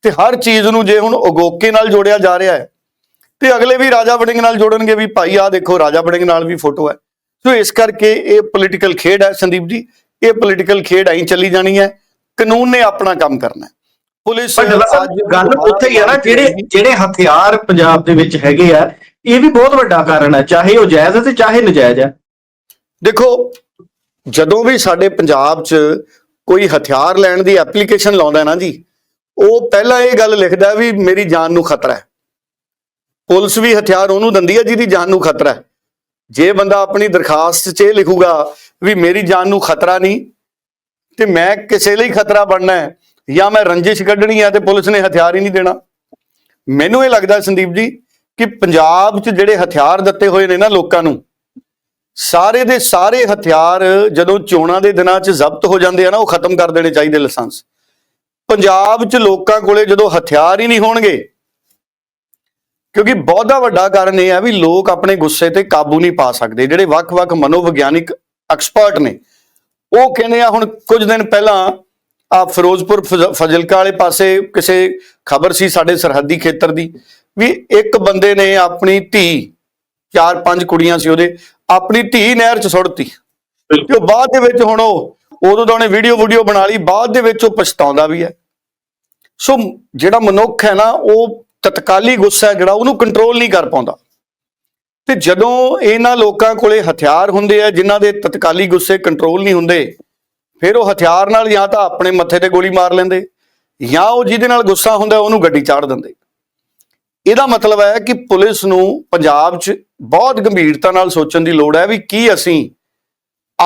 ਤੇ ਹਰ ਚੀਜ਼ ਨੂੰ ਜੇ ਹੁਣ ਉਗੋਕੇ ਨਾਲ ਜੋੜਿਆ ਜਾ ਰਿਹਾ ਹੈ ਤੇ ਅਗਲੇ ਵੀ ਰਾਜਾ ਵੜਿੰਗ ਨਾਲ ਜੋੜਨਗੇ ਵੀ ਭਾਈ ਆ ਦੇਖੋ ਰਾਜਾ ਵੜਿੰਗ ਨਾਲ ਵੀ ਫੋਟੋ ਹੈ। ਸੋ ਇਸ ਕਰਕੇ ਇਹ ਪੋਲੀਟੀਕਲ ਖੇਡ ਹੈ ਸੰਦੀਪ ਜੀ। ਇਹ ਪੋਲੀਟੀਕਲ ਖੇਡ ਐਂ ਚੱਲੀ ਜਾਣੀ ਹੈ। ਕਾਨੂੰਨ ਨੇ ਆਪਣਾ ਕੰਮ ਕਰਨਾ ਪੁਲਿਸ ਗੱਲ ਉੱਥੇ ਹੀ ਆ ਨਾ ਜਿਹੜੇ ਜਿਹੜੇ ਹਥਿਆਰ ਪੰਜਾਬ ਦੇ ਵਿੱਚ ਹੈਗੇ ਆ ਇਹ ਵੀ ਬਹੁਤ ਵੱਡਾ ਕਾਰਨ ਹੈ, ਚਾਹੇ ਉਹ ਜਾਇਜ਼ ਹੈ ਤੇ ਚਾਹੇ ਨਜਾਇਜ਼ ਹੈ। ਦੇਖੋ, ਜਦੋਂ ਵੀ ਸਾਡੇ ਪੰਜਾਬ 'ਚ ਕੋਈ ਹਥਿਆਰ ਲੈਣ ਦੀ ਐਪਲੀਕੇਸ਼ਨ ਲਾਉਂਦਾ ਨਾ ਜੀ, ਉਹ ਪਹਿਲਾਂ ਇਹ ਗੱਲ ਲਿਖਦਾ ਵੀ ਮੇਰੀ ਜਾਨ ਨੂੰ ਖਤਰਾ ਹੈ। ਪੁਲਿਸ ਵੀ ਹਥਿਆਰ ਉਹਨੂੰ ਦਿੰਦੀ ਹੈ ਜਿਹਦੀ ਜਾਨ ਨੂੰ ਖਤਰਾ ਹੈ। ਜੇ ਬੰਦਾ ਆਪਣੀ ਦਰਖਾਸਤ 'ਚ ਇਹ ਲਿਖੂਗਾ ਵੀ ਮੇਰੀ ਜਾਨ ਨੂੰ ਖਤਰਾ ਨਹੀਂ, ਤੇ ਮੈਂ ਕਿਸੇ ਲਈ ਖਤਰਾ ਬਣਨਾ ਹੈ, ਜਾਂ ਮੈਂ ਰੰਜਿਸ਼ ਕੱਢਣੀ ਹੈ ਤੇ ਪੁਲਿਸ ਨੇ ਹਥਿਆਰ ਹੀ ਨਹੀਂ ਦੇਣਾ। ਮੈਨੂੰ ਇਹ ਲੱਗਦਾ ਸੰਦੀਪ ਜੀ ਕਿ ਪੰਜਾਬ 'ਚ ਜਿਹੜੇ ਹਥਿਆਰ ਦਿੱਤੇ ਹੋਏ ਨੇ ਨਾ ਲੋਕਾਂ ਨੂੰ, ਸਾਰੇ ਦੇ ਸਾਰੇ ਹਥਿਆਰ ਜਦੋਂ ਚੋਣਾਂ ਦੇ ਦਿਨਾਂ 'ਚ ਜ਼ਬਤ ਹੋ ਜਾਂਦੇ ਆ ਨਾ, ਉਹ ਖਤਮ ਕਰ ਦੇਣੇ ਚਾਹੀਦੇ ਲਾਇਸੈਂਸ। ਪੰਜਾਬ 'ਚ ਲੋਕਾਂ ਕੋਲੇ ਜਦੋਂ ਹਥਿਆਰ ਹੀ ਨਹੀਂ ਹੋਣਗੇ, ਕਿਉਂਕਿ ਬਹੁਤਾ ਵੱਡਾ ਕਾਰਨ ਇਹ ਆ ਵੀ ਲੋਕ ਆਪਣੇ ਗੁੱਸੇ ਤੇ ਕਾਬੂ ਨਹੀਂ ਪਾ ਸਕਦੇ। ਜਿਹੜੇ ਵੱਖ-ਵੱਖ ਮਨੋਵਿਗਿਆਨਿਕ ਐਕਸਪਰਟ ਨੇ, ਉਹ ਕਹਿੰਦੇ ਆ ਹੁਣ ਕੁਝ ਦਿਨ ਪਹਿਲਾਂ ਆ ਫਿਰੋਜ਼ਪੁਰ ਫਜ਼- ਫਜ਼ਿਲਕਾ ਵਾਲੇ ਪਾਸੇ ਕਿਸੇ ਖਬਰ ਸੀ ਸਾਡੇ ਸਰਹੱਦੀ ਖੇਤਰ ਦੀ ਵੀ ਇੱਕ ਬੰਦੇ ਨੇ ਆਪਣੀ ਧੀ ਚਾਰ ਪੰਜ ਕੁੜੀਆਂ ਸੀ ਉਹਦੇ ਆਪਣੀ ਧੀ ਨਹਿਰ 'ਚ ਸੁੱਟਤੀ। ਤੇ ਉਹ ਬਾਅਦ ਦੇ ਵਿੱਚ ਹੁਣ ਉਹ ਉਦੋਂ ਤਾਂ ਉਹਨੇ ਵੀਡੀਓ ਵੀਡੀਓ ਬਣਾ ਲਈ ਬਾਅਦ ਦੇ ਵਿੱਚ ਉਹ ਪਛਤਾਉਂਦਾ ਵੀ ਹੈ। ਸੋ ਜਿਹੜਾ ਮਨੁੱਖ ਹੈ ਨਾ ਉਹ ਤਤਕਾਲੀ ਗੁੱਸਾ ਜਿਹੜਾ ਉਹਨੂੰ ਕੰਟਰੋਲ ਨਹੀਂ ਕਰ ਪਾਉਂਦਾ। ਤੇ ਜਦੋਂ ਇਹਨਾਂ ਲੋਕਾਂ ਕੋਲੇ ਹਥਿਆਰ ਹੁੰਦੇ ਆ ਜਿਨ੍ਹਾਂ ਦੇ ਤਤਕਾਲੀ ਗੁੱਸੇ ਕੰਟਰੋਲ ਨਹੀਂ ਹੁੰਦੇ ਫਿਰ ਉਹ ਹਥਿਆਰ ਨਾਲ ਜਾਂ ਤਾਂ ਆਪਣੇ ਮੱਥੇ ਤੇ ਗੋਲੀ ਮਾਰ ਲੈਂਦੇ ਜਾਂ ਉਹ ਜਿਹਦੇ ਨਾਲ ਗੁੱਸਾ ਹੁੰਦਾ ਉਹਨੂੰ ਗੱਡੀ ਚਾੜ ਦਿੰਦੇ। ਇਹਦਾ ਮਤਲਬ ਹੈ ਕਿ ਪੁਲਿਸ ਨੂੰ ਪੰਜਾਬ 'ਚ ਬਹੁਤ ਗੰਭੀਰਤਾ ਨਾਲ ਸੋਚਣ ਦੀ ਲੋੜ ਹੈ ਵੀ ਕੀ ਅਸੀਂ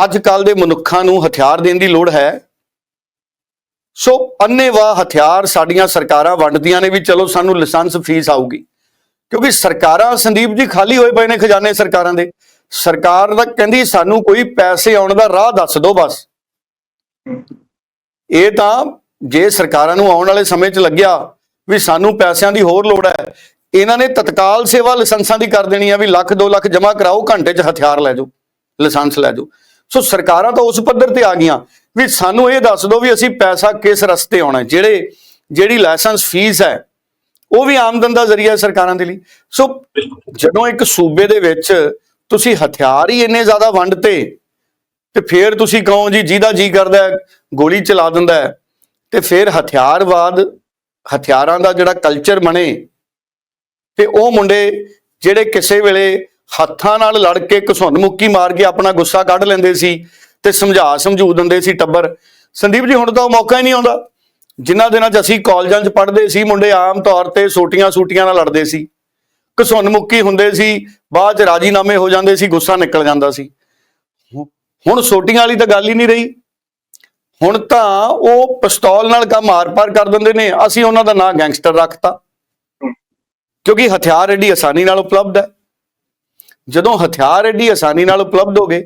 ਅੱਜ ਕੱਲ ਦੇ ਮਨੁੱਖਾਂ ਨੂੰ ਹਥਿਆਰ ਦੇਣ ਦੀ ਲੋੜ ਹੈ। ਸੋ ਅੰਨੇਵਾਹ ਹਥਿਆਰ ਸਾਡੀਆਂ ਸਰਕਾਰਾਂ ਵੰਡਦੀਆਂ ਨੇ ਵੀ ਚਲੋ ਸਾਨੂੰ ਲਾਇਸੈਂਸ ਫੀਸ ਆਊਗੀ। ਕਿਉਂਕਿ ਸਰਕਾਰਾਂ ਸੰਦੀਪ ਜੀ ਖਾਲੀ ਹੋਏ ਪਏ ਨੇ ਖਜ਼ਾਨੇ ਸਰਕਾਰਾਂ ਦੇ। ਸਰਕਾਰ ਤਾਂ ਕਹਿੰਦੀ ਸਾਨੂੰ ਕੋਈ ਪੈਸੇ ਆਉਣ ਦਾ ਰਾਹ ਦੱਸ ਦਿਓ ਬਸ। ਇਹ ਤਾਂ ਜੇ ਸਰਕਾਰਾਂ ਨੂੰ ਆਉਣ ਵਾਲੇ ਸਮੇਂ 'ਚ ਲੱਗਿਆ ਵੀ ਸਾਨੂੰ ਪੈਸਿਆਂ ਦੀ ਹੋਰ ਲੋੜ ਹੈ। ਇਹਨਾਂ ਨੇ ਤਤਕਾਲ ਸੇਵਾ ਲਾਇਸੈਂਸਾਂ ਦੀ ਕਰ ਦੇਣੀ ਆ ਵੀ ਲੱਖ 2 ਲੱਖ ਜਮ੍ਹਾਂ ਕਰਾਓ, ਘੰਟੇ 'ਚ ਹਥਿਆਰ ਲੈ ਜਾਓ, ਲਾਇਸੈਂਸ ਲੈ ਜਾਓ। ਸੋ ਸਰਕਾਰਾਂ ਤਾਂ ਉਸ ਪੱਧਰ ਤੇ ਆ ਗਈਆਂ ਵੀ ਸਾਨੂੰ ਇਹ ਦੱਸ ਦਿਓ ਵੀ ਅਸੀਂ ਪੈਸਾ ਕਿਸ ਰਸਤੇ ਆਉਣਾ ਜਿਹੜੇ, ਜਿਹੜੀ ਲਾਇਸੈਂਸ ਫੀਸ ਹੈ, ਉਹ ਵੀ ਆਮਦਨ ਦਾ ਜ਼ਰੀਆ ਸਰਕਾਰਾਂ ਦੇ ਲਈ। ਸੋ ਜਦੋਂ ਇੱਕ ਸੂਬੇ ਦੇ ਵਿੱਚ ਤੁਸੀਂ ਹਥਿਆਰ ਹੀ ਇੰਨੇ ਜ਼ਿਆਦਾ ਵੰਡਤੇ ਤੇ ਫਿਰ ਤੁਸੀਂ ਕਹੋ ਜੀ ਜਿਹਦਾ ਜੀ ਕਰਦਾ ਗੋਲੀ ਚਲਾ ਦਿੰਦਾ ਤੇ ਫਿਰ ਹਥਿਆਰਵਾਦ ਹਥਿਆਰਾਂ ਦਾ ਜਿਹੜਾ ਕਲਚਰ ਬਣੇ ਤੇ ਉਹ ਮੁੰਡੇ ਜਿਹੜੇ ਕਿਸੇ ਵੇਲੇ ਹੱਥਾਂ ਨਾਲ ਲੜ ਕੇ ਘਸੁੰਨ ਮੁੱਕੀ ਮਾਰ ਕੇ ਆਪਣਾ ਗੁੱਸਾ ਕੱਢ ਲੈਂਦੇ ਸੀ ਤੇ ਸਮਝਾ ਸਮਝੂ ਦਿੰਦੇ ਸੀ ਟੱਬਰ। ਸੰਦੀਪ ਜੀ, ਹੁਣ ਤਾਂ ਉਹ ਮੌਕਾ ਹੀ ਨਹੀਂ ਆਉਂਦਾ। ਜਿਨ੍ਹਾਂ ਦਿਨਾਂ 'ਚ ਅਸੀਂ ਕਾਲਜਾਂ 'ਚ ਪੜ੍ਹਦੇ ਸੀ, ਮੁੰਡੇ ਆਮ ਤੌਰ ਤੇ ਸੋਟੀਆਂ ਸੂਟੀਆਂ ਨਾਲ ਲੜਦੇ ਸੀ। ਘਸੁੰਨ ਮੁੱਕੀ ਹੁੰਦੇ ਸੀ, ਬਾਅਦ 'ਚ ਰਾਜੀਨਾਮੇ ਹੋ ਜਾਂਦੇ ਸੀ, ਗੁੱਸਾ ਨਿਕਲ ਜਾਂਦਾ ਸੀ। ਹੁਣ ਸੋਟੀਆਂ ਵਾਲੀ ਤਾਂ ਗੱਲ ਹੀ ਨਹੀਂ ਰਹੀ। ਹੁਣ ਤਾਂ ਉਹ ਪਿਸਤੌਲ ਨਾਲ ਕੰਮ ਆਰ-ਪਾਰ ਕਰ ਦਿੰਦੇ ਨੇ ਅਸੀਂ ਉਹਨਾਂ ਦਾ ਨਾਂ ਗੈਂਗਸਟਰ ਰੱਖਤਾ। ਕਿਉਂਕਿ ਹਥਿਆਰ ਐਡੀ ਆਸਾਨੀ ਨਾਲ ਉਪਲਬਧ ਹੈ। ਜਦੋਂ ਹਥਿਆਰ ਐਡੀ ਆਸਾਨੀ ਨਾਲ ਉਪਲਬਧ ਹੋ ਗਏ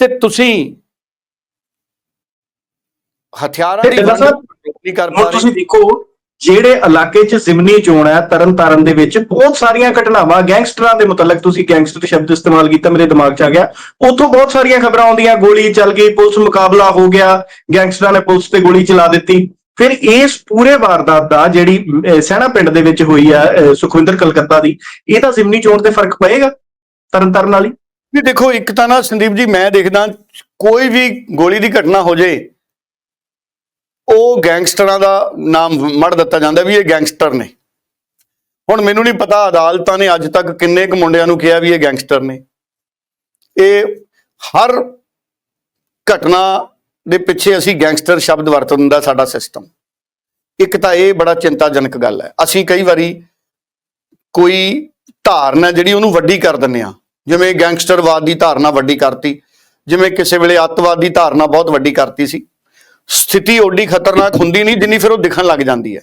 ਤੇ ਤੁਸੀਂ ਹਥਿਆਰਾਂ ਦੀ ਵੰਡ ਨਹੀਂ ਕਰ ਪਾ ਤੁਸੀਂ ਰਹੇ ਦੇਖੋ ਜਿਹੜੇ ਇਲਾਕੇ 'ਚ ਜ਼ਿਮਨੀ ਚੋਣ ਹੈ ਤਰਨਤਾਰਨ ਦੇ ਵਿੱਚ ਬਹੁਤ ਸਾਰੀਆਂ ਘਟਨਾਵਾਂ ਗੈਂਗਸਟਰਾਂ ਦੇ ਮੁਤਲਕ ਤੁਸੀਂ ਗੈਂਗਸਟਰ ਸ਼ਬਦ ਇਸਤੇਮਾਲ ਕੀਤਾ ਮੇਰੇ ਦਿਮਾਗ 'ਚ ਆ ਗਿਆ। ਉੱਥੋਂ ਬਹੁਤ ਸਾਰੀਆਂ ਖਬਰਾਂ ਆਉਂਦੀਆਂ ਗੋਲੀ ਚੱਲ ਗਈ ਪੁਲਿਸ ਮੁਕਾਬਲਾ ਹੋ ਗਿਆ ਗੈਂਗਸਟਰਾਂ ਨੇ ਪੁਲਿਸ ਤੇ ਗੋਲੀ ਚਲਾ ਦਿੱਤੀ। ਫਿਰ ਇਸ ਪੂਰੇ ਵਾਰਦਾਤ ਦਾ ਜਿਹੜੀ ਅਹ, ਸੈਣਾ ਪਿੰਡ ਦੇ ਵਿੱਚ ਹੋਈ ਆ ਸੁਖਵਿੰਦਰ ਕਲਕੱਤਾ ਦੀ ਇਹ ਤਾਂ ਜ਼ਿਮਨੀ ਚੋਣ ਤੇ ਫ਼ਰਕ ਪਏਗਾ ਤਰਨ ਤਾਰਨ ਵਾਲੀ? ਵੀ ਦੇਖੋ ਇੱਕ ਤਾਂ ਨਾ ਸੰਦੀਪ ਜੀ ਮੈਂ ਦੇਖਦਾ ਕੋਈ ਵੀ ਗੋਲੀ ਦੀ ਘਟਨਾ ਹੋ ਜੇ ਉਹ ਗੈਂਗਸਟਰਾਂ ਦਾ ਨਾਮ ਮੜ ਦਿੱਤਾ ਜਾਂਦਾ ਵੀ ਇਹ ਗੈਂਗਸਟਰ ਨੇ। ਹੁਣ ਮੈਨੂੰ ਨਹੀਂ ਪਤਾ ਅਦਾਲਤਾਂ ਨੇ ਅੱਜ ਤੱਕ ਕਿੰਨੇ ਕੁ ਮੁੰਡਿਆਂ ਨੂੰ ਕਿਹਾ ਵੀ ਇਹ ਗੈਂਗਸਟਰ ਨੇ। ਇਹ ਹਰ ਘਟਨਾ ਦੇ ਪਿੱਛੇ ਅਸੀਂ ਗੈਂਗਸਟਰ ਸ਼ਬਦ ਵਰਤਨ ਦਾ ਸਾਡਾ ਸਿਸਟਮ ਇੱਕ ਤਾਂ ਇਹ ਬੜਾ ਚਿੰਤਾਜਨਕ ਗੱਲ ਹੈ। ਅਸੀਂ ਕਈ ਵਾਰੀ ਕੋਈ ਧਾਰਨਾ ਜਿਹੜੀ ਉਹਨੂੰ ਵੱਡੀ ਕਰ ਦਿੰਦੇ ਆ ਜਿਵੇਂ ਗੈਂਗਸਟਰਵਾਦ ਦੀ ਧਾਰਨਾ ਵੱਡੀ ਕਰਤੀ। ਜਿਵੇਂ ਕਿਸੇ ਵੇਲੇ ਅੱਤਵਾਦ ਦੀ ਧਾਰਨਾ ਬਹੁਤ ਵੱਡੀ ਕਰਤੀ ਸੀ। ਸਥਿਤੀ ਓਡੀ ਖਤਰਨਾਕ ਹੁੰਦੀ ਨਹੀਂ, ਜਿੰਨੀ ਫਿਰ ਉਹ ਦਿਖਣ ਲੱਗ ਜਾਂਦੀ ਹੈ।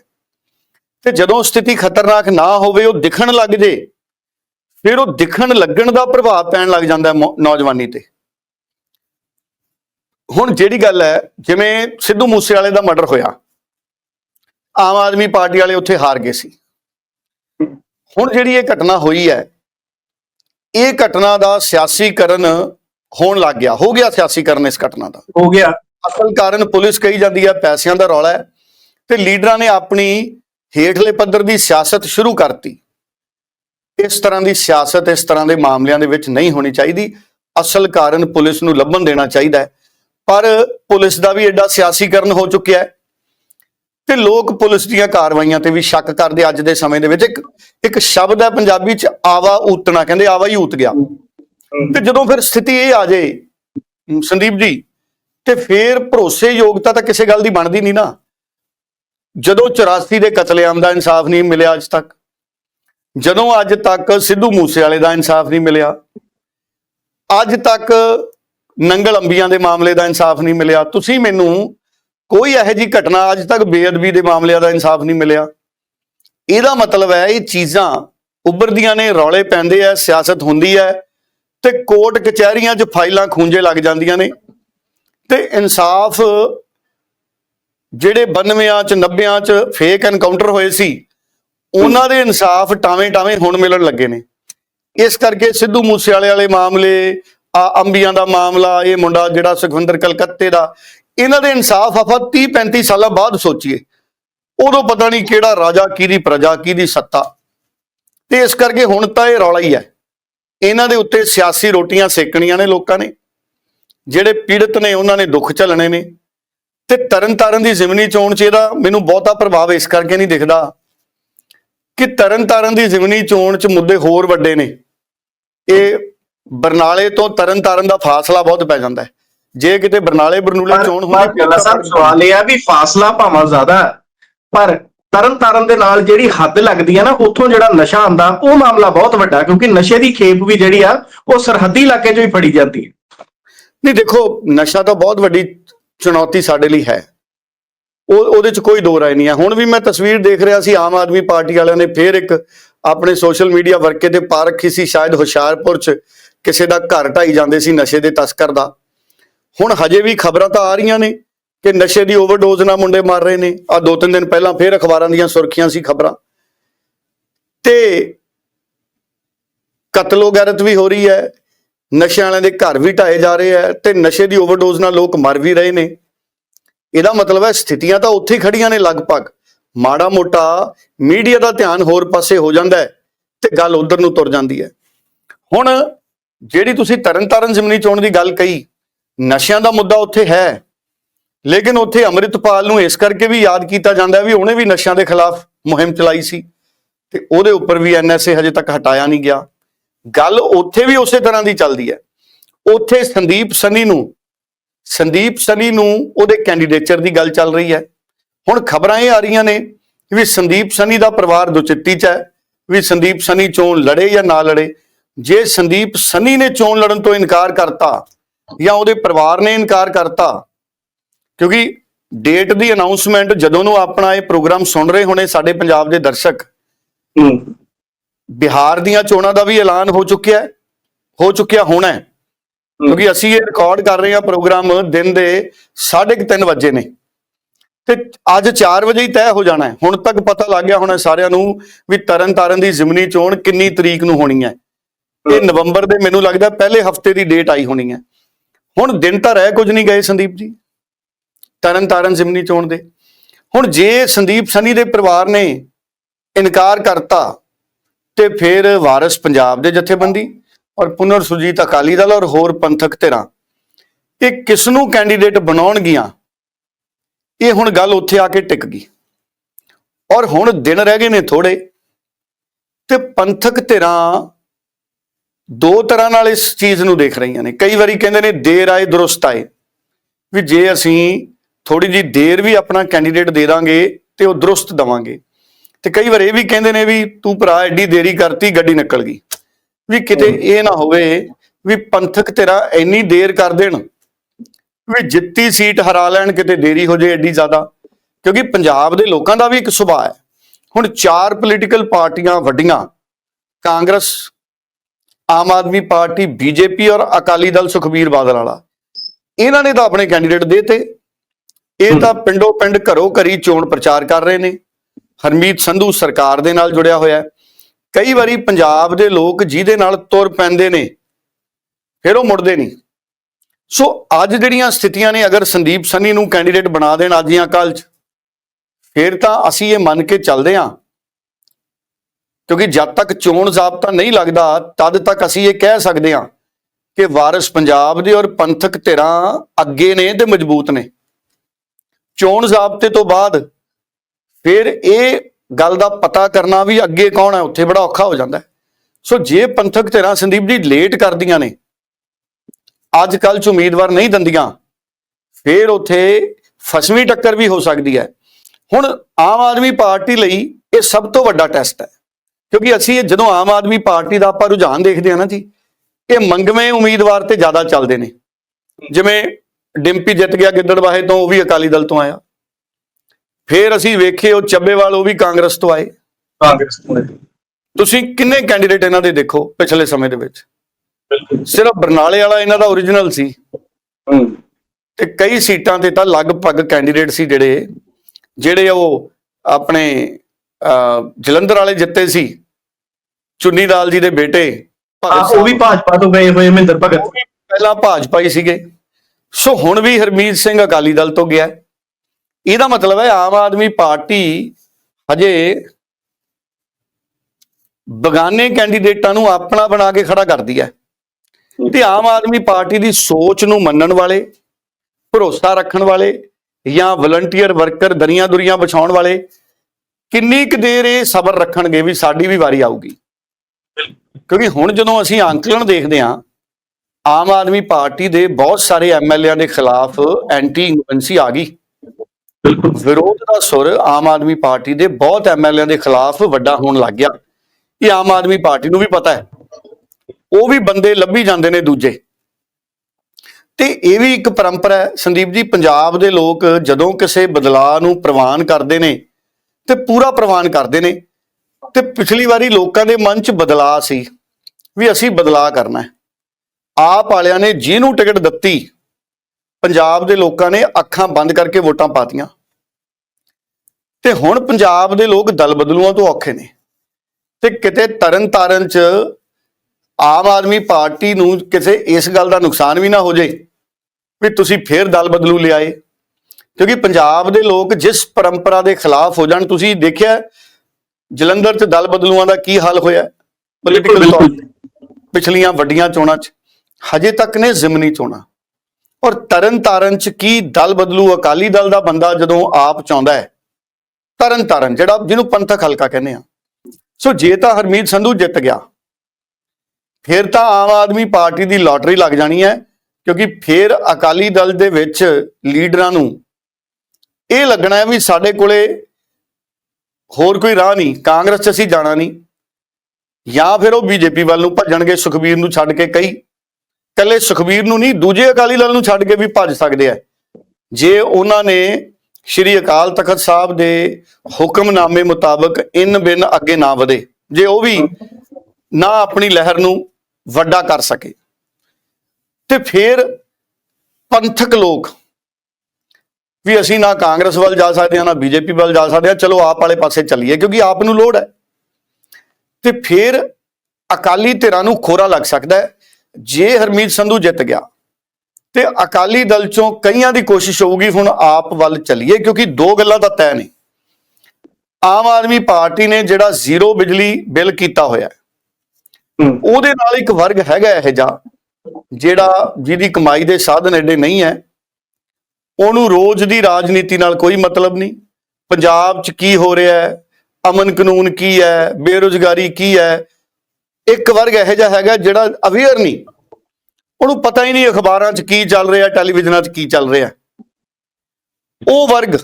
ਤੇ ਜਦੋਂ ਸਥਿਤੀ ਖਤਰਨਾਕ ਨਾ ਹੋਵੇ, ਉਹ ਦਿਖਣ ਲੱਗ ਜੇ, ਫਿਰ ਉਹ ਦਿਖਣ ਲੱਗਣ ਦਾ ਪ੍ਰਭਾਵ ਪੈਣ ਲੱਗ ਜਾਂਦਾ ਨੌਜਵਾਨੀ ਤੇ। ਹੁਣ ਜਿਹੜੀ ਗੱਲ ਹੈ, ਜਿਵੇਂ ਸਿੱਧੂ ਮੂਸੇਵਾਲੇ ਦਾ ਮਰਡਰ ਹੋਇਆ, ਆਮ ਆਦਮੀ ਪਾਰਟੀ ਵਾਲੇ ਉੱਥੇ ਹਾਰ ਗਏ ਸੀ। ਹੁਣ ਜਿਹੜੀ ਇਹ ਘਟਨਾ ਹੋਈ ਹੈ, ਇਹ ਘਟਨਾ ਦਾ ਸਿਆਸੀਕਰਨ ਹੋਣ ਲੱਗ ਗਿਆ, ਹੋ ਗਿਆ ਸਿਆਸੀਕਰਨ ਇਸ ਘਟਨਾ ਦਾ। ਹੋ ਗਿਆ। ਅਸਲ ਕਾਰਨ ਪੁਲਿਸ ਕਹੀ ਜਾਂਦੀ ਹੈ ਪੈਸਿਆਂ ਦਾ ਰੌਲਾ ਹੈ। ਤੇ ਲੀਡਰਾਂ ਨੇ ਆਪਣੀ ਹੇਠਲੇ ਪੱਧਰ ਦੀ ਸਿਆਸਤ ਸ਼ੁਰੂ ਕਰਤੀ। ਇਸ ਤਰ੍ਹਾਂ ਦੀ ਸਿਆਸਤ ਇਸ ਤਰ੍ਹਾਂ ਦੇ ਮਾਮਲਿਆਂ ਦੇ ਵਿੱਚ ਨਹੀਂ ਹੋਣੀ ਚਾਹੀਦੀ। ਅਸਲ ਕਾਰਨ ਪੁਲਿਸ ਨੂੰ ਲੱਭਣ ਦੇਣਾ ਚਾਹੀਦਾ ਹੈ। ਪਰ ਪੁਲਿਸ ਦਾ ਵੀ ਐਡਾ ਸਿਆਸੀਕਰਨ ਹੋ ਚੁੱਕਿਆ ਹੈ। ਤੇ ਲੋਕ ਪੁਲਿਸ ਦੀਆਂ ਕਾਰਵਾਈਆਂ ਤੇ ਵੀ ਸ਼ੱਕ ਕਰਦੇ। ਅੱਜ ਦੇ ਸਮੇਂ ਦੇ ਵਿੱਚ ਇੱਕ ਇੱਕ ਸ਼ਬਦ ਹੈ ਪੰਜਾਬੀ ਚ, ਆਵਾ ਊਤਣਾ ਕਹਿੰਦੇ ਆਵਾ ਹੀ ਊਤ ਗਿਆ। ਤੇ ਜਦੋਂ ਫਿਰ ਸਥਿਤੀ ਇਹ ਆ ਜਾਏ, ਸੰਦੀਪ ਜੀ ਤੇ ਫਿਰ ਭਰੋਸੇਯੋਗਤਾ ਤਾਂ ਕਿਸੇ ਗੱਲ ਦੀ ਬਣਦੀ ਨਹੀਂ ਨਾ। ਜਦੋਂ 84 ਦੇ ਕਤਲੇਆਮ ਦਾ ਇਨਸਾਫ ਨਹੀਂ ਮਿਲਿਆ ਅੱਜ ਤੱਕ, ਜਦੋਂ ਅੱਜ ਤੱਕ ਸਿੱਧੂ ਮੂਸੇਵਾਲੇ ਦਾ ਇਨਸਾਫ ਨਹੀਂ ਮਿਲਿਆ, ਅੱਜ ਤੱਕ ਨੰਗਲ ਅੰਬੀਆਂ ਦੇ ਮਾਮਲੇ ਦਾ ਇਨਸਾਫ ਨਹੀਂ ਮਿਲਿਆ, ਤੁਸੀਂ ਮੈਨੂੰ ਕੋਈ ਇਹੋ ਜਿਹੀ ਘਟਨਾ ਅੱਜ ਤੱਕ ਬੇਅਦਬੀ ਦੇ ਮਾਮਲਿਆਂ ਦਾ ਇਨਸਾਫ ਨਹੀਂ ਮਿਲਿਆ। ਇਹਦਾ ਮਤਲਬ ਹੈ, ਇਹ ਚੀਜ਼ਾਂ ਉੱਭਰਦੀਆਂ ਨੇ, ਰੌਲੇ ਪੈਂਦੇ ਆ, ਸਿਆਸਤ ਹੁੰਦੀ ਹੈ ਤੇ ਕੋਰਟ ਕਚਹਿਰੀਆਂ 'ਚ ਫਾਈਲਾਂ ਖੂੰਜੇ ਲੱਗ ਜਾਂਦੀਆਂ ਨੇ। ਤੇ ਇਨਸਾਫ ਜਿਹੜੇ 92ਾਂ 'ਚ 90ਾਂ 'ਚ ਫੇਕ ਐਨਕਾਊਂਟਰ ਹੋਏ ਸੀ, ਉਹਨਾਂ ਦੇ ਇਨਸਾਫ ਟਾਵੇਂ ਟਾਵੇਂ ਹੁਣ ਮਿਲਣ ਲੱਗੇ ਨੇ। ਇਸ ਕਰਕੇ ਸਿੱਧੂ ਮੂਸੇਵਾਲੇ ਵਾਲੇ ਮਾਮਲੇ, ਆ ਅੰਬੀਆਂ ਦਾ ਮਾਮਲਾ, ਇਹ ਮੁੰਡਾ ਜਿਹੜਾ ਸੁਖਵਿੰਦਰ ਕਲਕੱਤੇ ਦਾ, ਇਹਨਾਂ ਦੇ ਇਨਸਾਫ ਆਪਾਂ 30 35 ਸਾਲਾਂ ਬਾਅਦ ਸੋਚੀਏ। ਉਦੋਂ ਪਤਾ ਨਹੀਂ ਕਿਹੜਾ ਰਾਜਾ, ਕਿਹਦੀ ਪ੍ਰਜਾ, ਕਿਹਦੀ ਸੱਤਾ। ਤੇ ਇਸ ਕਰਕੇ ਹੁਣ ਤਾਂ ਇਹ ਰੌਲਾ ਹੀ ਹੈ। ਇਹਨਾਂ ਦੇ ਉੱਤੇ ਸਿਆਸੀ ਰੋਟੀਆਂ ਸੇਕਣੀਆਂ ਨੇ ਲੋਕਾਂ ਨੇ। ਜਿਹੜੇ ਪੀੜਤ ਨੇ ਉਹਨਾਂ ਨੇ ਦੁੱਖ ਝੱਲਣੇ ਨੇ। ਤੇ ਤਰਨ ਤਾਰਨ ਦੀ ਜ਼ਿਮਨੀ ਚੋਣ 'ਚ ਇਹਦਾ ਮੈਨੂੰ ਬਹੁਤਾ ਪ੍ਰਭਾਵ ਇਸ ਕਰਕੇ ਨਹੀਂ ਦਿਖਦਾ ਕਿ ਤਰਨ ਤਾਰਨ ਦੀ ਜ਼ਿਮਨੀ ਚੋਣ 'ਚ ਮੁੱਦੇ ਹੋਰ ਵੱਡੇ ਨੇ। ਇਹ ਬਰਨਾਲੇ ਤੋਂ ਤਰਨ ਤਾਰਨ ਦਾ ਫਾਸਲਾ ਬਹੁਤ ਪੈ ਜਾਂਦਾ ਹੈ। ਜੇ ਕਿਤੇ ਬਰਨਾਲੇ ਬਰਨੂਲੇ ਚੋਣ ਪਰ ਗੱਲਾ ਸਾਹਿਬ ਸਵਾਲ ਇਹ ਆ ਵੀ ਫਾਸਲਾ ਭਾਵੇਂ ਜ਼ਿਆਦਾ ਪਰ ਤਰਨ ਤਾਰਨ ਦੇ ਨਾਲ ਜਿਹੜੀ ਹੱਦ ਲੱਗਦੀ ਆ ਨਾ ਉੱਥੋਂ ਜਿਹੜਾ ਨਸ਼ਾ ਆਂਦਾ ਉਹ ਮਾਮਲਾ ਬਹੁਤ ਵੱਡਾ ਕਿਉਂਕਿ ਨਸ਼ੇ ਦੀ ਖੇਪ ਵੀ ਜਿਹੜੀ ਆ ਉਹ ਸਰਹੱਦੀ ਇਲਾਕੇ 'ਚੋਂ ਹੀ ਫੜੀ ਜਾਂਦੀ ਹੈ। ਨਹੀਂ, ਦੇਖੋ, ਨਸ਼ਾ ਤਾਂ ਬਹੁਤ ਵੱਡੀ ਚੁਣੌਤੀ ਸਾਡੇ ਲਈ ਹੈ। ਉਹ, ਉਹਦੇ ਚ ਕੋਈ ਦੋ ਰਾਏ ਨਹੀਂ ਹੈ। ਹੁਣ ਵੀ ਮੈਂ ਤਸਵੀਰ ਦੇਖ ਰਿਹਾ ਸੀ, ਆਮ ਆਦਮੀ ਪਾਰਟੀ ਵਾਲਿਆਂ ਨੇ ਫੇਰ ਇੱਕ ਆਪਣੇ ਸੋਸ਼ਲ ਮੀਡੀਆ ਵਰਕੇ ਤੇ ਪਾ ਰੱਖੀ ਸੀ, ਸ਼ਾਇਦ ਹੁਸ਼ਿਆਰਪੁਰ ਚ ਕਿਸੇ ਦਾ ਘਰ ਢਾਈ ਜਾਂਦੇ ਸੀ ਨਸ਼ੇ ਦੇ ਤਸਕਰ ਦਾ। ਹੁਣ ਹਜੇ ਵੀ ਖਬਰਾਂ ਤਾਂ ਆ ਰਹੀਆਂ ਨੇ ਕਿ ਨਸ਼ੇ ਦੀ ਓਵਰਡੋਜ਼ ਨਾਲ ਮੁੰਡੇ ਮਰ ਰਹੇ ਨੇ। ਆ ਦੋ ਤਿੰਨ ਦਿਨ ਪਹਿਲਾਂ ਫੇਰ ਅਖਬਾਰਾਂ ਦੀਆਂ ਸੁਰਖੀਆਂ ਸੀ ਖਬਰਾਂ। ਤੇ ਕਤਲੋ ਗੈਰਤ ਵੀ ਹੋ ਰਹੀ ਹੈ। ਨਸ਼ਿਆਂ ਵਾਲਿਆਂ ਦੇ ਘਰ ਵੀ ਢਾਏ ਜਾ ਰਹੇ ਆ ਤੇ ਨਸ਼ੇ ਦੀ ਓਵਰਡੋਜ਼ ਨਾਲ ਲੋਕ ਮਰ ਵੀ ਰਹੇ ਨੇ। ਇਹਦਾ ਮਤਲਬ ਹੈ ਸਥਿਤੀਆਂ ਤਾਂ ਉੱਥੇ ਹੀ ਖੜੀਆਂ ਨੇ ਲਗਭਗ। ਮਾੜਾ ਮੋਟਾ ਮੀਡੀਆ ਦਾ ਧਿਆਨ ਹੋਰ ਪਾਸੇ ਹੋ ਜਾਂਦਾ ਹੈ ਤੇ ਗੱਲ ਉਧਰ ਨੂੰ ਤੁਰ ਜਾਂਦੀ ਹੈ। ਹੁਣ ਜਿਹੜੀ ਤੁਸੀਂ ਤਰਨਤਾਰਨ ਜ਼ਿਮਨੀ ਚੋਣ ਦੀ ਗੱਲ ਕਹੀ, ਨਸ਼ਿਆਂ ਦਾ ਮੁੱਦਾ ਉੱਥੇ ਹੈ। ਲੇਕਿਨ ਉੱਥੇ ਅੰਮ੍ਰਿਤਪਾਲ ਨੂੰ ਇਸ ਕਰਕੇ ਵੀ ਯਾਦ ਕੀਤਾ ਜਾਂਦਾ ਵੀ ਉਹਨੇ ਵੀ ਨਸ਼ਿਆਂ ਦੇ ਖਿਲਾਫ ਮੁਹਿੰਮ ਚਲਾਈ ਸੀ ਤੇ ਉਹਦੇ ਉੱਪਰ ਵੀ ਐਨਐਸਏ ਹਜੇ ਤੱਕ ਹਟਾਇਆ ਨਹੀਂ ਗਿਆ। ਗੱਲ ਉੱਥੇ ਵੀ ਉਸੇ ਤਰ੍ਹਾਂ ਦੀ ਚੱਲਦੀ ਹੈ। ਉੱਥੇ ਸੰਦੀਪ ਸਨੀ ਨੂੰ, ਸੰਦੀਪ ਸਨੀ ਨੂੰ ਉਹਦੇ ਕੈਂਡੀਡੇਚਰ ਦੀ ਗੱਲ ਚੱਲ ਰਹੀ ਹੈ। ਹੁਣ ਖਬਰਾਂ ਇਹ ਆ ਰਹੀਆਂ ਨੇ ਵੀ ਸੰਦੀਪ ਸਨੀ ਦਾ ਪਰਿਵਾਰ ਦੁਚਿੱਤੀ ਚ ਹੈ, ਵੀ ਸੰਦੀਪ ਸਨੀ ਚੋਣ ਲੜੇ ਜਾਂ ਨਾ ਲੜੇ। ਜੇ ਸੰਦੀਪ ਸਨੀ ਨੇ ਚੋਣ ਲੜਨ ਤੋਂ ਇਨਕਾਰ ਕਰਤਾ ਜਾਂ ਉਹਦੇ ਪਰਿਵਾਰ ਨੇ ਇਨਕਾਰ ਕਰਤਾ, ਕਿਉਂਕਿ ਡੇਟ ਦੀ ਅਨਾਉਂਸਮੈਂਟ ਜਦੋਂ ਨੂੰ ਆਪਣਾ ਇਹ ਪ੍ਰੋਗਰਾਮ ਸੁਣ ਰਹੇ ਹੋਣੇ ਸਾਡੇ ਪੰਜਾਬ ਦੇ ਦਰਸ਼ਕ ਬਿਹਾਰ ਦੀਆਂ ਚੋਣਾਂ ਦਾ ਵੀ ਐਲਾਨ ਹੋ ਚੁੱਕਿਆ ਹੈ ਹੋ ਚੁੱਕਿਆ ਹੋਣਾ ਹੈ। ਕਿਉਂਕਿ ਅਸੀਂ ਇਹ ਰਿਕਾਰਡ ਕਰ ਰਹੇ ਹਾਂ ਪ੍ਰੋਗਰਾਮ ਦਿਨ ਦੇ 3:30 ਵਜੇ ਨੇ। ਤੇ ਅੱਜ 4 ਵਜੇ ਹੀ ਤੈਅ ਹੋ ਜਾਣਾ ਹੈ। ਹੁਣ ਤੱਕ ਪਤਾ ਲੱਗ ਗਿਆ ਹੋਣਾ ਸਾਰਿਆਂ ਨੂੰ ਵੀ ਤਰਨ ਤਾਰਨ ਦੀ ਜ਼ਿਮਨੀ ਚੋਣ ਕਿੰਨੀ ਤਰੀਕ ਨੂੰ ਹੋਣੀ ਹੈ। ਇਹ ਨਵੰਬਰ ਦੇ ਮੈਨੂੰ ਲੱਗਦਾ ਪਹਿਲੇ ਹਫ਼ਤੇ ਦੀ ਡੇਟ ਆਈ ਹੋਣੀ ਹੈ। ਹੁਣ ਦਿਨ ਤਾਂ ਰਹਿ ਕੁਝ ਨਹੀਂ ਗਏ ਸੰਦੀਪ ਜੀ ਤਰਨ ਤਾਰਨ ਜ਼ਿਮਨੀ ਚੋਣ ਦੇ। ਹੁਣ ਜੇ ਸੰਦੀਪ ਸਨੀ ਦੇ ਪਰਿਵਾਰ ਨੇ ਇਨਕਾਰ ਕਰਤਾ ਤੇ ਫਿਰ ਵਾਰਿਸ ਪੰਜਾਬ ਦੇ ਜਥੇਬੰਦੀ ਔਰ ਪੁਨਰ ਸੁਜੀਤ ਅਕਾਲੀ ਦਲ ਔਰ ਹੋਰ ਪੰਥਕ ਧਿਰਾਂ। ਇਹ ਕਿਸ ਨੂੰ ਕੈਂਡੀਡੇਟ ਬਣਾਉਣਗੀਆਂ? ਇਹ ਹੁਣ ਗੱਲ ਉੱਥੇ ਆ ਕੇ ਟਿਕ ਗਈ। ਔਰ ਹੁਣ ਦਿਨ ਰਹਿ ਗਏ ਨੇ ਥੋੜੇ ਤੇ ਪੰਥਕ ਧਿਰਾਂ ਦੋ ਤਰ੍ਹਾਂ ਨਾਲ ਇਸ ਚੀਜ਼ ਨੂੰ ਦੇਖ ਰਹੀਆਂ ਨੇ। ਕਈ ਵਾਰੀ ਕਹਿੰਦੇ ਨੇ ਦੇਰ ਆਏ, ਦਰੁਸਤ ਆਏ। ਵੀ ਜੇ ਅਸੀਂ ਥੋੜੀ ਜੀ ਦੇਰ ਵੀ ਆਪਣਾ ਕੈਂਡੀਡੇਟ ਦੇ ਦਾਂਗੇ ਤੇ ਉਹ ਦਰੁਸਤ ਦਵਾਂਗੇ। ਤੇ ਕਈ ਵਾਰ ਇਹ ਵੀ ਕਹਿੰਦੇ ਨੇ ਵੀ ਤੂੰ ਭਰਾ ਐਡੀ ਦੇਰੀ ਕਰਤੀ ਗੱਡੀ ਨਿਕਲ ਗਈ। ਵੀ ਕਿਤੇ ਇਹ ਨਾ ਹੋਵੇ ਵੀ ਪੰਥਕ ਤੇਰਾ ਇੰਨੀ ਦੇਰ ਕਰ ਦੇਣ ਵੀ ਜਿੱਤੀ ਸੀਟ ਹਰਾ ਲੈਣ ਕਿਤੇ ਦੇਰੀ ਹੋ ਜੇ ਐਡੀ ਜ਼ਿਆਦਾ। ਕਿਉਂਕਿ ਪੰਜਾਬ ਦੇ ਲੋਕਾਂ ਦਾ ਵੀ ਇੱਕ ਸੁਭਾਅ ਹੈ। ਹੁਣ ਚਾਰ ਪੋਲੀਟੀਕਲ ਪਾਰਟੀਆਂ ਵੱਡੀਆਂ Congress Aam Aadmi party BJP ਔਰ ਅਕਾਲੀ ਦਲ ਸੁਖਬੀਰ ਬਾਦਲ ਵਾਲਾ। ਇਹਨਾਂ ਨੇ ਤਾਂ ਆਪਣੇ ਕੈਂਡੀਡੇਟ ਦੇਤੇ। ਇਹ ਤਾਂ ਪਿੰਡੋ ਪਿੰਡ ਘਰੋ ਘਰੀ ਚੋਣ ਪ੍ਰਚਾਰ ਕਰ ਰਹੇ ਨੇ। ਹਰਮੀਤ ਸੰਧੂ ਸਰਕਾਰ ਦੇ ਨਾਲ ਜੁੜਿਆ ਹੋਇਆ ਹੈ। ਕਈ ਵਾਰੀ ਪੰਜਾਬ ਦੇ ਲੋਕ ਜਿਹਦੇ ਨਾਲ ਤੁਰ ਪੈਂਦੇ ਨੇ, ਫਿਰ ਉਹ ਮੁੜਦੇ ਨਹੀਂ। ਸੋ ਅੱਜ ਜਿਹੜੀਆਂ ਸਥਿਤੀਆਂ ਨੇ, ਅਗਰ ਸੰਦੀਪ ਸੰਨੀ ਨੂੰ ਕੈਂਡੀਡੇਟ ਬਣਾ ਦੇਣ ਅੱਜ ਜਾਂ ਕੱਲ੍ਹ 'ਚ, ਫਿਰ ਤਾਂ ਅਸੀਂ ਇਹ ਮੰਨ ਕੇ ਚੱਲਦੇ ਹਾਂ। ਕਿਉਂਕਿ ਜਦ ਤੱਕ ਚੋਣ ਜ਼ਾਬਤਾ ਨਹੀਂ ਲੱਗਦਾ, ਤਦ ਤੱਕ ਅਸੀਂ ਇਹ ਕਹਿ ਸਕਦੇ ਹਾਂ ਕਿ ਵਾਰਿਸ ਪੰਜਾਬ ਦੇ ਔਰ ਪੰਥਕ ਧਿਰਾਂ ਅੱਗੇ ਨੇ ਤੇ ਮਜ਼ਬੂਤ ਨੇ। ਚੋਣ ਜ਼ਾਬਤੇ ਤੋਂ ਬਾਅਦ ਫਿਰ ਇਹ ਗੱਲ ਦਾ ਪਤਾ ਕਰਨਾ ਵੀ ਅੱਗੇ ਕੌਣ ਹੈ, ਉੱਥੇ ਬੜਾ ਔਖਾ ਹੋ ਜਾਂਦਾ ਸੋ ਜੇ ਪੰਥਕ ਧਿਰਾਂ ਸੰਦੀਪ ਜੀ ਲੇਟ ਕਰਦੀਆਂ ਨੇ, ਅੱਜ ਕੱਲ੍ਹ ਚ ਉਮੀਦਵਾਰ ਨਹੀਂ ਦਿੰਦੀਆਂ, ਫਿਰ ਉੱਥੇ ਫਸਵੀਂ ਟੱਕਰ ਵੀ ਹੋ ਸਕਦੀ ਹੈ। ਹੁਣ ਆਮ ਆਦਮੀ ਪਾਰਟੀ ਲਈ ਇਹ ਸਭ ਤੋਂ ਵੱਡਾ ਟੈਸਟ ਹੈ, ਕਿਉਂਕਿ ਅਸੀਂ ਇਹ ਜਦੋਂ ਆਮ ਆਦਮੀ ਪਾਰਟੀ ਦਾ ਆਪਾਂ ਰੁਝਾਨ ਦੇਖਦੇ ਹਾਂ ਨਾ ਜੀ, ਇਹ ਮੰਗਵੇਂ ਉਮੀਦਵਾਰ ਤੇ ਜ਼ਿਆਦਾ ਚੱਲਦੇ ਨੇ। ਜਿਵੇਂ ਡਿੰਪੀ ਜਿੱਤ ਗਿਆ ਗਿੱਦੜਵਾਹੇ ਤੋਂ, ਉਹ ਵੀ ਅਕਾਲੀ ਦਲ ਤੋਂ ਆਇਆ। ਫਿਰ ਅਸੀਂ ਵੇਖੇ ਉਹ ਚੱਬੇਵਾਲ ਉਹ ਵੀ ਕਾਂਗਰਸ ਤੋਂ ਆਏ। ਕਾਂਗਰਸ ਤੋਂ ਹੈ। ਤੁਸੀਂ ਕਿੰਨੇ ਕੈਂਡੀਡੇਟ ਇਹਨਾਂ ਦੇ ਦੇਖੋ ਪਿਛਲੇ ਸਮੇਂ ਦੇ ਵਿੱਚ? ਸਿਰਫ ਬਰਨਾਲੇ ਵਾਲਾ ਇਹਨਾਂ ਦਾ ਓਰੀਜਨਲ ਸੀ। ਤੇ ਕਈ ਸੀਟਾਂ ਤੇ ਤਾਂ ਲਗਭਗ ਕੈਂਡੀਡੇਟ ਸੀ ਜਿਹੜੇ ਜਿਹੜੇ ਉਹ ਆਪਣੇ ਜਲੰਧਰ ਵਾਲੇ ਜਿੱਤੇ ਸੀ। ਚੁੰਨੀ ਲਾਲ ਜੀ ਦੇ ਬੇਟੇ ਉਹ ਵੀ ਭਾਜਪਾ ਤੋਂ। ਗਏ ਹੋਏ ਮਹਿੰਦਰ ਭਗਤ। ਪਹਿਲਾਂ ਭਾਜਪਾ ਹੀ ਸੀਗੇ। ਸੋ ਹੁਣ ਵੀ ਹਰਮੀਤ ਸਿੰਘ ਅਕਾਲੀ ਦਲ ਤੋਂ ਗਿਆ। ਹੈ। ਇਹਦਾ ਮਤਲਬ ਹੈ ਆਮ ਆਦਮੀ ਪਾਰਟੀ ਹਜੇ ਬਗਾਨੇ ਕੈਂਡੀਡੇਟਾਂ ਨੂੰ ਆਪਣਾ ਬਣਾ ਕੇ ਖੜਾ ਕਰਦੀ ਹੈ। ਤੇ ਆਮ ਆਦਮੀ ਪਾਰਟੀ ਦੀ ਸੋਚ ਨੂੰ ਮੰਨਣ ਵਾਲੇ, ਭਰੋਸਾ ਰੱਖਣ ਵਾਲੇ ਜਾਂ ਵਲੰਟੀਅਰ ਵਰਕਰ ਦਰੀਆਂ ਦੁਰੀਆਂ ਵਿਛਾਉਣ ਵਾਲੇ, ਕਿੰਨੀ ਕੁ ਦੇਰ ਇਹ ਸਬਰ ਰੱਖਣਗੇ ਵੀ ਸਾਡੀ ਵੀ ਵਾਰੀ ਆਊਗੀ। ਕਿਉਂਕਿ ਹੁਣ ਜਦੋਂ ਅਸੀਂ ਅੰਕਲਨ ਦੇਖਦੇ ਹਾਂ, ਆਮ ਆਦਮੀ ਪਾਰਟੀ ਦੇ ਬਹੁਤ ਸਾਰੇ ਐਮਐਲਏਆਂ ਦੇ ਖਿਲਾਫ ਐਂਟੀ ਇਨਕੰਬੈਂਸੀ ਆ ਗਈ। ਬਿਲਕੁਲ। ਵਿਰੋਧ ਦਾ ਸੁਰ ਆਮ ਆਦਮੀ ਪਾਰਟੀ ਦੇ ਬਹੁਤ ਐਮਐਲਏਆਂ ਦੇ ਖਿਲਾਫ ਵੱਡਾ ਹੋਣ ਲੱਗ ਗਿਆ। ਇਹ ਆਮ ਆਦਮੀ ਪਾਰਟੀ ਨੂੰ ਵੀ ਪਤਾ ਹੈ। ਉਹ ਵੀ ਬੰਦੇ ਲੱਭੀ ਜਾਂਦੇ ਨੇ ਦੂਜੇ। ਤੇ ਇਹ ਵੀ ਇੱਕ ਪਰੰਪਰਾ ਹੈ। ਸੰਦੀਪ ਜੀ, ਪੰਜਾਬ ਦੇ ਲੋਕ ਜਦੋਂ ਕਿਸੇ ਬਦਲਾਅ ਨੂੰ ਪ੍ਰਵਾਨ ਕਰਦੇ ਨੇ ਤੇ ਪੂਰਾ ਪ੍ਰਵਾਨ ਕਰਦੇ ਨੇ, ਤੇ ਪਿਛਲੀ ਵਾਰੀ ਲੋਕਾਂ ਦੇ ਮਨ 'ਚ ਬਦਲਾਅ ਸੀ ਵੀ ਅਸੀਂ ਬਦਲਾਅ ਕਰਨਾ ਹੈ। ਆਪ ਵਾਲਿਆਂ ਨੇ ਜਿਹਨੂੰ ਟਿਕਟ ਦਿੱਤੀ ਪੰਜਾਬ ਦੇ ਲੋਕਾਂ ਨੇ ਅੱਖਾਂ ਬੰਦ ਕਰਕੇ ਵੋਟਾਂ ਪਾਤੀਆਂ। ਤੇ ਹੁਣ ਪੰਜਾਬ ਦੇ ਲੋਕ ਦਲ ਬਦਲੂਆਂ ਤੋਂ ਔਖੇ ਨੇ। ਤੇ ਕਿਤੇ ਤਰਨ ਤਾਰਨ ਚ ਆਮ ਆਦਮੀ ਪਾਰਟੀ ਨੂੰ ਕਿਸੇ ਇਸ ਗੱਲ ਦਾ ਨੁਕਸਾਨ ਵੀ ਨਾ ਹੋ ਜੇ ਵੀ ਤੁਸੀਂ ਫੇਰ ਦਲ ਬਦਲੂ ਲਿਆਏ। ਕਿਉਂਕਿ ਪੰਜਾਬ ਦੇ ਲੋਕ ਜਿਸ ਪਰੰਪਰਾ ਦੇ ਖਿਲਾਫ ਹੋ ਜਾਣ ਤੁਸੀਂ ਦੇਖਿਆ ਜਲੰਧਰ ਚ ਦਲ ਬਦਲੂਆਂ ਦਾ ਕੀ ਹਾਲ ਹੋਇਆ? ਪੋਲੀਟੀਕਲ ਤੌਰ ਤੇ ਪਿਛਲੀਆਂ ਵੱਡੀਆਂ ਚੋਣਾਂ 'ਚ। ਹਜੇ ਤੱਕ ਨੇ ਜ਼ਿਮਨੀ ਚੋਣਾਂ। ਔਰ ਤਰਨ ਤਾਰਨ 'ਚ ਕੀ ਦਲ ਬਦਲੂ? ਅਕਾਲੀ ਦਲ ਦਾ ਬੰਦਾ ਜਦੋਂ ਆਪ ਚਾਹੁੰਦਾ ਹੈ ਤਰਨ ਤਾਰਨ ਜਿਹੜਾ ਜਿਹਨੂੰ ਪੰਥਕ ਹਲਕਾ ਕਹਿੰਦੇ ਆ। ਸੋ ਜੇ ਤਾਂ ਹਰਮੀਤ ਸੰਧੂ ਜਿੱਤ ਗਿਆ, ਫਿਰ ਤਾਂ ਆਮ ਆਦਮੀ ਪਾਰਟੀ ਦੀ ਲਾਟਰੀ ਲੱਗ ਜਾਣੀ ਹੈ, ਕਿਉਂਕਿ ਫਿਰ ਅਕਾਲੀ ਦਲ ਦੇ ਵਿੱਚ ਲੀਡਰਾਂ ਨੂੰ ਇਹ ਲੱਗਣਾ ਹੈ ਵੀ ਸਾਡੇ ਕੋਲੇ ਹੋਰ ਕੋਈ ਰਾਹ ਨਹੀਂ, ਕਾਂਗਰਸ 'ਚ ਅਸੀਂ ਜਾਣਾ ਨਹੀਂ, ਜਾਂ ਫਿਰ ਉਹ ਬੀਜੇਪੀ ਵੱਲ ਨੂੰ ਭੱਜਣਗੇ, ਸੁਖਬੀਰ ਨੂੰ ਛੱਡ ਕੇ ਕਈ ਕੱਲੇ ਸੁਖਬੀਰ ਨੂੰ ਨਹੀਂ, ਦੂਜੇ ਅਕਾਲੀ ਦਲ ਨੂੰ ਛੱਡ ਕੇ ਵੀ ਭੱਜ ਸਕਦੇ ਆ। ਜੇ ਉਹਨਾਂ ਨੇ ਸ਼੍ਰੀ ਅਕਾਲ ਤਖਤ ਸਾਹਿਬ ਦੇ ਹੁਕਮਨਾਮੇ ਮੁਤਾਬਕ ਇਨ ਬਿਨ ਅੱਗੇ ਨਾ ਵਧੇ, ਜੇ ਉਹ ਵੀ ਨਾ ਆਪਣੀ ਲਹਿਰ ਨੂੰ ਵੱਡਾ ਕਰ ਸਕੇ। ਤੇ ਫਿਰ ਪੰਥਕ ਲੋਕ ਵੀ ਅਸੀਂ ਨਾ ਕਾਂਗਰਸ ਵੱਲ ਜਾ ਸਕਦੇ ਹਾਂ, ਨਾ ਬੀਜੇਪੀ ਵੱਲ ਜਾ ਸਕਦੇ ਹਾਂ, ਚਲੋ ਆਪ ਵਾਲੇ ਪਾਸੇ ਚੱਲੀਏ, ਕਿਉਂਕਿ ਆਪ ਨੂੰ ਲੋੜ ਹੈ। ਤੇ ਫਿਰ ਅਕਾਲੀ ਧਿਰਾਂ ਨੂੰ ਖੋਰਾ ਲੱਗ ਸਕਦਾ ਹੈ। ਜੇ ਹਰਮੀਤ ਸੰਧੂ ਜਿੱਤ ਗਿਆ ਤੇ ਅਕਾਲੀ ਦਲ ਚੋਂ ਕਈਆਂ ਦੀ ਕੋਸ਼ਿਸ਼ ਹੋਊਗੀ ਹੁਣ ਆਪ ਵੱਲ ਚੱਲੀਏ ਕਿਉਂਕਿ ਦੋ ਗੱਲਾਂ ਤਾਂ ਤੈਅ ਨੇ। ਆਮ ਆਦਮੀ ਪਾਰਟੀ ਨੇ ਜਿਹੜਾ ਜ਼ੀਰੋ ਬਿਜਲੀ ਬਿੱਲ ਕੀਤਾ ਹੋਇਆ ਉਹਦੇ ਨਾਲ ਇੱਕ ਵਰਗ ਹੈਗਾ ਇਹ ਜਾ ਜਿਹੜਾ ਜਿਹਦੀ ਕਮਾਈ ਦੇ ਸਾਧਨ ਐਡੇ ਨਹੀਂ ਹੈ। ਉਹਨੂੰ ਰੋਜ਼ ਦੀ ਰਾਜਨੀਤੀ ਨਾਲ ਕੋਈ ਮਤਲਬ ਨਹੀਂ। ਪੰਜਾਬ 'ਚ ਕੀ ਹੋ ਰਿਹਾ ਹੈ? ਅਮਨ ਕਾਨੂੰਨ ਕੀ ਹੈ? ਬੇਰੁਜ਼ਗਾਰੀ ਕੀ ਹੈ? ਇੱਕ ਵਰਗ ਇਹੋ ਜਿਹਾ ਹੈਗਾ ਜਿਹੜਾ ਅਵੇਅਰ ਨਹੀਂ। ਉਹਨੂੰ ਪਤਾ ਹੀ ਨਹੀਂ ਅਖਬਾਰਾਂ 'ਚ ਕੀ ਚੱਲ ਰਿਹਾ, ਟੈਲੀਵਿਜ਼ਨਾਂ 'ਚ ਕੀ ਚੱਲ ਰਿਹਾ। ਉਹ ਵਰਗ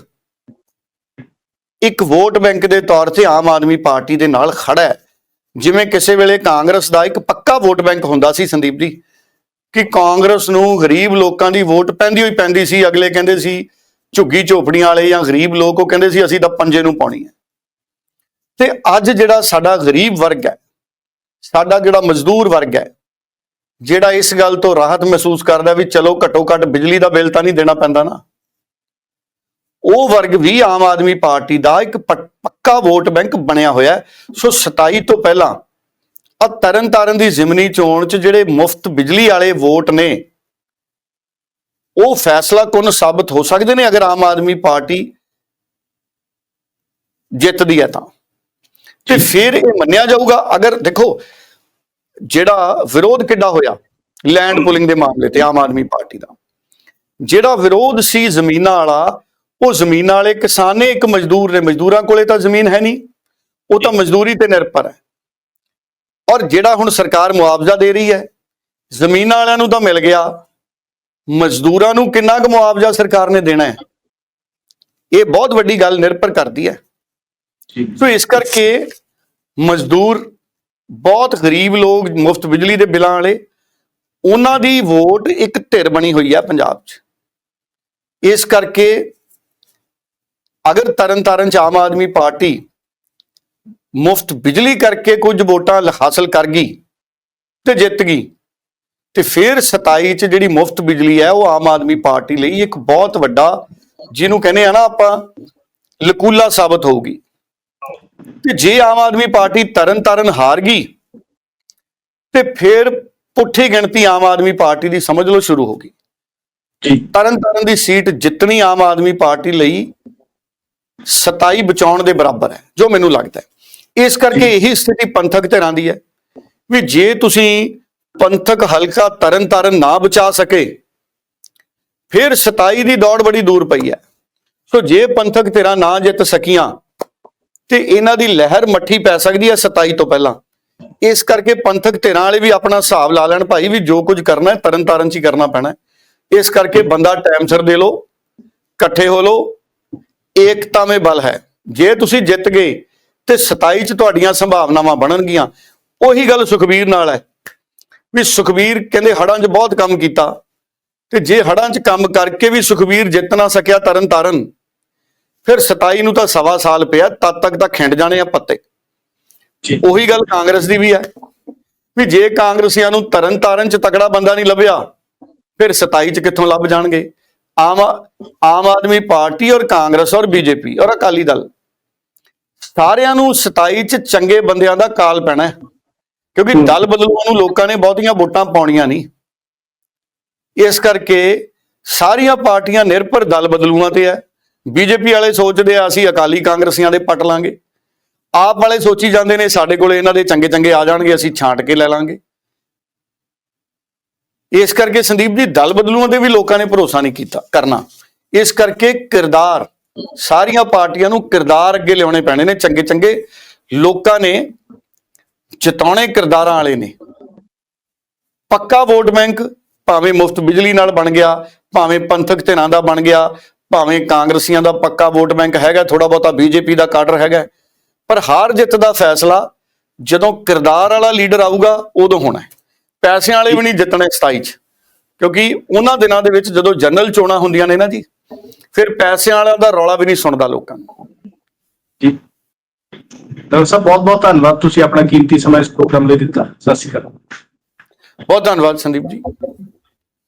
ਇੱਕ ਵੋਟ ਬੈਂਕ ਦੇ ਤੌਰ ਤੇ ਆਮ ਆਦਮੀ ਪਾਰਟੀ ਦੇ ਨਾਲ ਖੜਾ ਹੈ। ਜਿਵੇਂ ਕਿਸੇ ਵੇਲੇ ਕਾਂਗਰਸ ਦਾ ਇੱਕ ਪੱਕਾ ਵੋਟ ਬੈਂਕ ਹੁੰਦਾ ਸੀ, ਸੰਦੀਪ ਜੀ, ਕਿ ਕਾਂਗਰਸ ਨੂੰ ਗਰੀਬ ਲੋਕਾਂ ਦੀ ਵੋਟ ਪੈਂਦੀ ਹੋਈ ਪੈਂਦੀ ਸੀ, ਅਗਲੇ ਕਹਿੰਦੇ ਸੀ ਝੁੱਗੀ ਝੋਪੜੀਆਂ ਵਾਲੇ ਜਾਂ ਗਰੀਬ ਲੋਕ, ਉਹ ਕਹਿੰਦੇ ਸੀ ਅਸੀਂ ਤਾਂ ਪੰਜੇ ਨੂੰ ਪਾਉਣੀ ਹੈ। ਤੇ ਅੱਜ ਜਿਹੜਾ ਸਾਡਾ ਗਰੀਬ ਵਰਗ ਹੈ ਸਾਡਾ ਜਿਹੜਾ ਮਜ਼ਦੂਰ ਵਰਗ ਹੈ, ਜਿਹੜਾ ਇਸ ਗੱਲ ਤੋਂ ਰਾਹਤ ਮਹਿਸੂਸ ਕਰਦਾ ਵੀ ਚਲੋ ਘੱਟੋ ਘੱਟ ਬਿਜਲੀ ਦਾ ਬਿੱਲ ਤਾਂ ਨਹੀਂ ਦੇਣਾ ਪੈਂਦਾ ਨਾ, ਉਹ ਵਰਗ ਵੀ ਆਮ ਆਦਮੀ ਪਾਰਟੀ ਦਾ ਇੱਕ ਪੱਕਾ ਵੋਟ ਬੈਂਕ ਬਣਿਆ ਹੋਇਆ ਸੋ 27 ਤੋਂ ਪਹਿਲਾਂ ਆ ਤਰਨ ਤਾਰਨ ਦੀ ਜ਼ਿਮਨੀ ਚੋਣ ਚ ਜਿਹੜੇ ਮੁਫਤ ਬਿਜਲੀ ਵਾਲੇ ਵੋਟ ਨੇ, ਉਹ ਫੈਸਲਾ ਕੁਨ ਸਾਬਤ ਹੋ ਸਕਦੇ ਨੇ ਅਗਰ ਆਮ ਆਦਮੀ ਪਾਰਟੀ ਜਿੱਤਦੀ ਹੈ ਤਾਂ। ਤੇ ਫਿਰ ਇਹ ਮੰਨਿਆ ਜਾਊਗਾ। ਅਗਰ ਦੇਖੋ ਜਿਹੜਾ ਵਿਰੋਧ ਕਿੱਡਾ ਹੋਇਆ ਲੈਂਡ ਪੁਲਿੰਗ ਦੇ ਮਾਮਲੇ ਤੇ ਆਮ ਆਦਮੀ ਪਾਰਟੀ ਦਾ। ਜਿਹੜਾ ਵਿਰੋਧ ਸੀ ਜ਼ਮੀਨਾਂ ਵਾਲਾ ਉਹ ਜ਼ਮੀਨਾਂ ਵਾਲੇ ਕਿਸਾਨ ਨੇ ਇੱਕ ਮਜ਼ਦੂਰ ਨੇ। ਮਜ਼ਦੂਰਾਂ ਕੋਲੇ ਤਾਂ ਜ਼ਮੀਨ ਹੈ ਨਹੀਂ। ਉਹ ਤਾਂ ਮਜ਼ਦੂਰੀ ਤੇ ਨਿਰਭਰ ਹੈ। ਔਰ ਜਿਹੜਾ ਹੁਣ ਸਰਕਾਰ ਮੁਆਵਜ਼ਾ ਦੇ ਰਹੀ ਹੈ ਜ਼ਮੀਨਾਂ ਵਾਲਿਆਂ ਨੂੰ ਤਾਂ ਮਿਲ ਗਿਆ। ਮਜ਼ਦੂਰਾਂ ਨੂੰ ਕਿੰਨਾ ਕੁ ਮੁਆਵਜ਼ਾ ਸਰਕਾਰ ਨੇ ਦੇਣਾ ਹੈ? ਇਹ ਬਹੁਤ ਵੱਡੀ ਗੱਲ ਨਿਰਭਰ ਕਰਦੀ ਹੈ। ਸੋ ਇਸ ਕਰਕੇ ਮਜ਼ਦੂਰ, ਬਹੁਤ ਗਰੀਬ ਲੋਕ, ਮੁਫਤ ਬਿਜਲੀ ਦੇ ਬਿੱਲਾਂ ਵਾਲੇ, ਉਹਨਾਂ ਦੀ ਵੋਟ ਇੱਕ ਧਿਰ ਬਣੀ ਹੋਈ ਹੈ ਪੰਜਾਬ 'ਚ। ਇਸ ਕਰਕੇ ਅਗਰ ਤਰਨਤਾਰਨ ਚ ਆਮ ਆਦਮੀ ਪਾਰਟੀ ਮੁਫਤ ਬਿਜਲੀ ਕਰਕੇ ਕੁਝ ਵੋਟਾਂ ਲ- ਹਾਸਲ ਕਰ ਗਈ ਤੇ ਜਿੱਤ ਗਈ, ਤੇ ਫਿਰ 27 ਚ ਜਿਹੜੀ ਮੁਫਤ ਬਿਜਲੀ ਹੈ, ਉਹ ਆਮ ਆਦਮੀ ਪਾਰਟੀ ਲਈ ਇੱਕ ਬਹੁਤ ਵੱਡਾ, ਜਿਹਨੂੰ ਕਹਿੰਦੇ ਆ ਨਾ ਆਪਾਂ, ਲਕੂਲਾ ਸਾਬਤ ਹੋਊਗੀ। ਤੇ ਜੇ ਆਮ ਆਦਮੀ ਪਾਰਟੀ ਤਰਨ ਤਾਰਨ ਹਾਰ ਗਈ ਤੇ ਫਿਰ ਪੁੱਠੀ ਗਿਣਤੀ ਆਮ ਆਦਮੀ ਪਾਰਟੀ ਦੀ ਸਮਝ ਲਓ ਸ਼ੁਰੂ ਹੋ ਗਈ। ਜੀ। ਤਰਨ ਤਾਰਨ ਦੀ ਸੀਟ ਜਿੱਤਣੀ ਆਮ ਆਦਮੀ ਪਾਰਟੀ ਲਈ 27 ਬਚਾਉਣ ਦੇ ਬਰਾਬਰ ਹੈ ਜੋ ਮੈਨੂੰ ਲੱਗਦਾ ਹੈ। ਇਸ ਕਰਕੇ ਇਹੀ ਸਥਿਤੀ ਪੰਥਕ ਧਿਰਾਂ ਦੀ ਹੈ ਵੀ ਜੇ ਤੁਸੀਂ ਪੰਥਕ ਹਲਕਾ ਤਰਨ ਤਾਰਨ ਨਾ ਬਚਾ ਸਕੇ ਫਿਰ 27 ਦੀ ਦੌੜ ਬੜੀ ਦੂਰ ਪਈ ਹੈ। ਸੋ ਜੇ ਪੰਥਕ ਧਿਰਾਂ ਨਾ ਜਿੱਤ ਸਕੀਆਂ ਤੇ ਇਹਨਾਂ ਦੀ ਲਹਿਰ ਮੱਠੀ ਪੈ ਸਕਦੀ ਹੈ 27 ਤੋਂ ਪਹਿਲਾਂ। ਇਸ ਕਰਕੇ ਪੰਥਕ ਧਿਰਾਂ ਵਾਲੇ ਵੀ ਆਪਣਾ ਹਿਸਾਬ ਲਾ ਲੈਣ ਭਾਈ ਵੀ ਜੋ ਕੁਝ ਕਰਨਾ ਹੈ ਤਰਨ ਤਾਰਨ ਚ ਹੀ ਕਰਨਾ ਪੈਣਾ ਇਸ ਕਰਕੇ ਬੰਦਾ ਟਾਈਮ ਸਿਰ ਦੇ ਲਓ, ਇਕੱਠੇ ਹੋ ਲਓ ਏਕਤਾ ਮੇ ਬਲ ਹੈ। ਜੇ ਤੁਸੀਂ ਜਿੱਤ ਗਏ, ਤੇ 27 ਚ ਤੁਹਾਡੀਆਂ ਸੰਭਾਵਨਾਵਾਂ ਬਣਨਗੀਆਂ। ਉਹੀ ਗੱਲ ਸੁਖਬੀਰ ਨਾਲ ਹੈ ਵੀ ਸੁਖਬੀਰ ਕਹਿੰਦੇ ਹੜਾਂ 'ਚ ਬਹੁਤ ਕੰਮ ਕੀਤਾ। ਤੇ ਜੇ ਹੜਾਂ 'ਚ ਕੰਮ ਕਰਕੇ ਵੀ ਸੁਖਬੀਰ ਜਿੱਤ ਨਾ ਸਕਿਆ ਤਰਨ ਤਾਰਨ ਫਿਰ 27 ਨੂੰ ਤਾਂ ਸਵਾ ਸਾਲ ਪਿਆ ਤਦ ਤੱਕ ਤਾਂ ਖਿੰਡ ਜਾਣੇ ਆ ਪੱਤੇ। ਉਹੀ ਗੱਲ ਕਾਂਗਰਸ ਦੀ ਵੀ ਹੈ। ਵੀ ਜੇ ਕਾਂਗਰਸੀਆਂ ਨੂੰ ਤਰਨ ਤਾਰਨ 'ਚ ਤਕੜਾ ਬੰਦਾ ਨਹੀਂ ਲੱਭਿਆ ਫਿਰ 27 'ਚ ਕਿੱਥੋਂ ਲੱਭ ਜਾਣਗੇ? ਆਮ ਆਮ ਆਦਮੀ ਪਾਰਟੀ ਔਰ ਕਾਂਗਰਸ ਔਰ ਬੀਜੇਪੀ ਔਰ ਅਕਾਲੀ ਦਲ। ਸਾਰਿਆਂ ਨੂੰ 27 'ਚ ਚੰਗੇ ਬੰਦਿਆਂ ਦਾ ਕਾਲ ਪੈਣਾ ਹੈ। ਕਿਉਂਕਿ। ਦਲ ਬਦਲੂਆਂ ਨੂੰ ਲੋਕਾਂ ਨੇ ਬਹੁਤੀਆਂ ਵੋਟਾਂ ਪਾਉਣੀਆਂ ਨਹੀਂ। ਇਸ ਕਰਕੇ ਸਾਰੀਆਂ ਪਾਰਟੀਆਂ ਨਿਰਭਰ ਦਲ ਬਦਲੂਆਂ ਤੇ ਹੈ। ਬੀਜੇਪੀ ਵਾਲੇ ਸੋਚਦੇ ਆ, ਅਸੀਂ ਅਕਾਲੀ ਕਾਂਗਰਸੀਆਂ ਦੇ ਪਟ ਲਾਂਗੇ। ਆਪ ਵਾਲੇ ਸੋਚੀ ਜਾਂਦੇ ਨੇ, ਸਾਡੇ ਕੋਲੇ ਇਹਨਾਂ ਦੇ ਚੰਗੇ ਚੰਗੇ ਆ ਜਾਣਗੇ, ਅਸੀਂ ਛਾਂਟ ਕੇ ਲੈ ਲਾਂਗੇ। ਇਸ ਕਰਕੇ ਸੰਦੀਪ ਜੀ, ਦਲ ਬਦਲੂਆਂ ਤੇ ਵੀ ਲੋਕਾਂ ਨੇ ਭਰੋਸਾ ਨਹੀਂ ਕੀਤਾ, ਕਰਨਾ। ਇਸ ਕਰਕੇ ਕਿਰਦਾਰ, ਸਾਰੀਆਂ ਪਾਰਟੀਆਂ ਨੂੰ ਕਿਰਦਾਰ ਅੱਗੇ ਲਿਆਉਣੇ ਪੈਣੇ ਨੇ, ਚੰਗੇ ਚੰਗੇ ਲੋਕਾਂ ਨੇ, ਜਿਤਾਉਣੇ ਕਿਰਦਾਰਾਂ ਵਾਲੇ ਨੇ। ਪੱਕਾ ਵੋਟ ਬੈਂਕ ਭਾਵੇਂ ਮੁਫਤ ਬਿਜਲੀ ਨਾਲ ਬਣ ਗਿਆ, ਭਾਵੇਂ ਪੰਥਕ ਧਿਰਾਂ ਦਾ ਬਣ ਗਿਆ ਭਾਵੇਂ ਕਾਂਗਰਸੀਆਂ ਦਾ ਪੱਕਾ ਵੋਟ ਬੈਂਕ ਹੈਗਾ ਥੋੜਾ ਬਹੁਤਾ ਬੀਜੇਪੀ ਦਾ ਕਾਡਰ ਹੈਗਾ ਪਰ ਹਾਰ ਜਿੱਤ ਦਾ ਫੈਸਲਾ ਜਦੋਂ ਕਿਰਦਾਰ ਵਾਲਾ ਲੀਡਰ ਆਊਗਾ ਉਦੋਂ ਹੋਣਾ ਹੈ। ਪੈਸਿਆਂ ਵਾਲੇ ਵੀ ਨਹੀਂ ਜਿੱਤਣੇ 27 ਚ ਕਿਉਂਕਿ ਉਹਨਾਂ ਦਿਨਾਂ ਦੇ ਵਿੱਚ ਜਦੋਂ ਜਨਰਲ ਚੋਣਾਂ ਹੁੰਦੀਆਂ ਨੇ ਨਾ ਜੀ ਫਿਰ ਪੈਸਿਆਂ ਵਾਲਿਆਂ ਦਾ ਰੌਲਾ ਵੀ ਨਹੀਂ ਸੁਣਦਾ ਲੋਕਾਂ ਨੂੰ। ਜੀ। ਡਾਕਟਰ ਸਾਹਿਬ ਬਹੁਤ ਬਹੁਤ ਧੰਨਵਾਦ ਤੁਸੀਂ ਆਪਣਾ ਕੀਮਤੀ ਸਮਾਂ ਇਸ ਪ੍ਰੋਗਰਾਮ ਲਈ ਦਿੱਤਾ। ਸਤਿ ਸ਼੍ਰੀ ਅਕਾਲ। ਬਹੁਤ ਧੰਨਵਾਦ ਸੰਦੀਪ ਜੀ।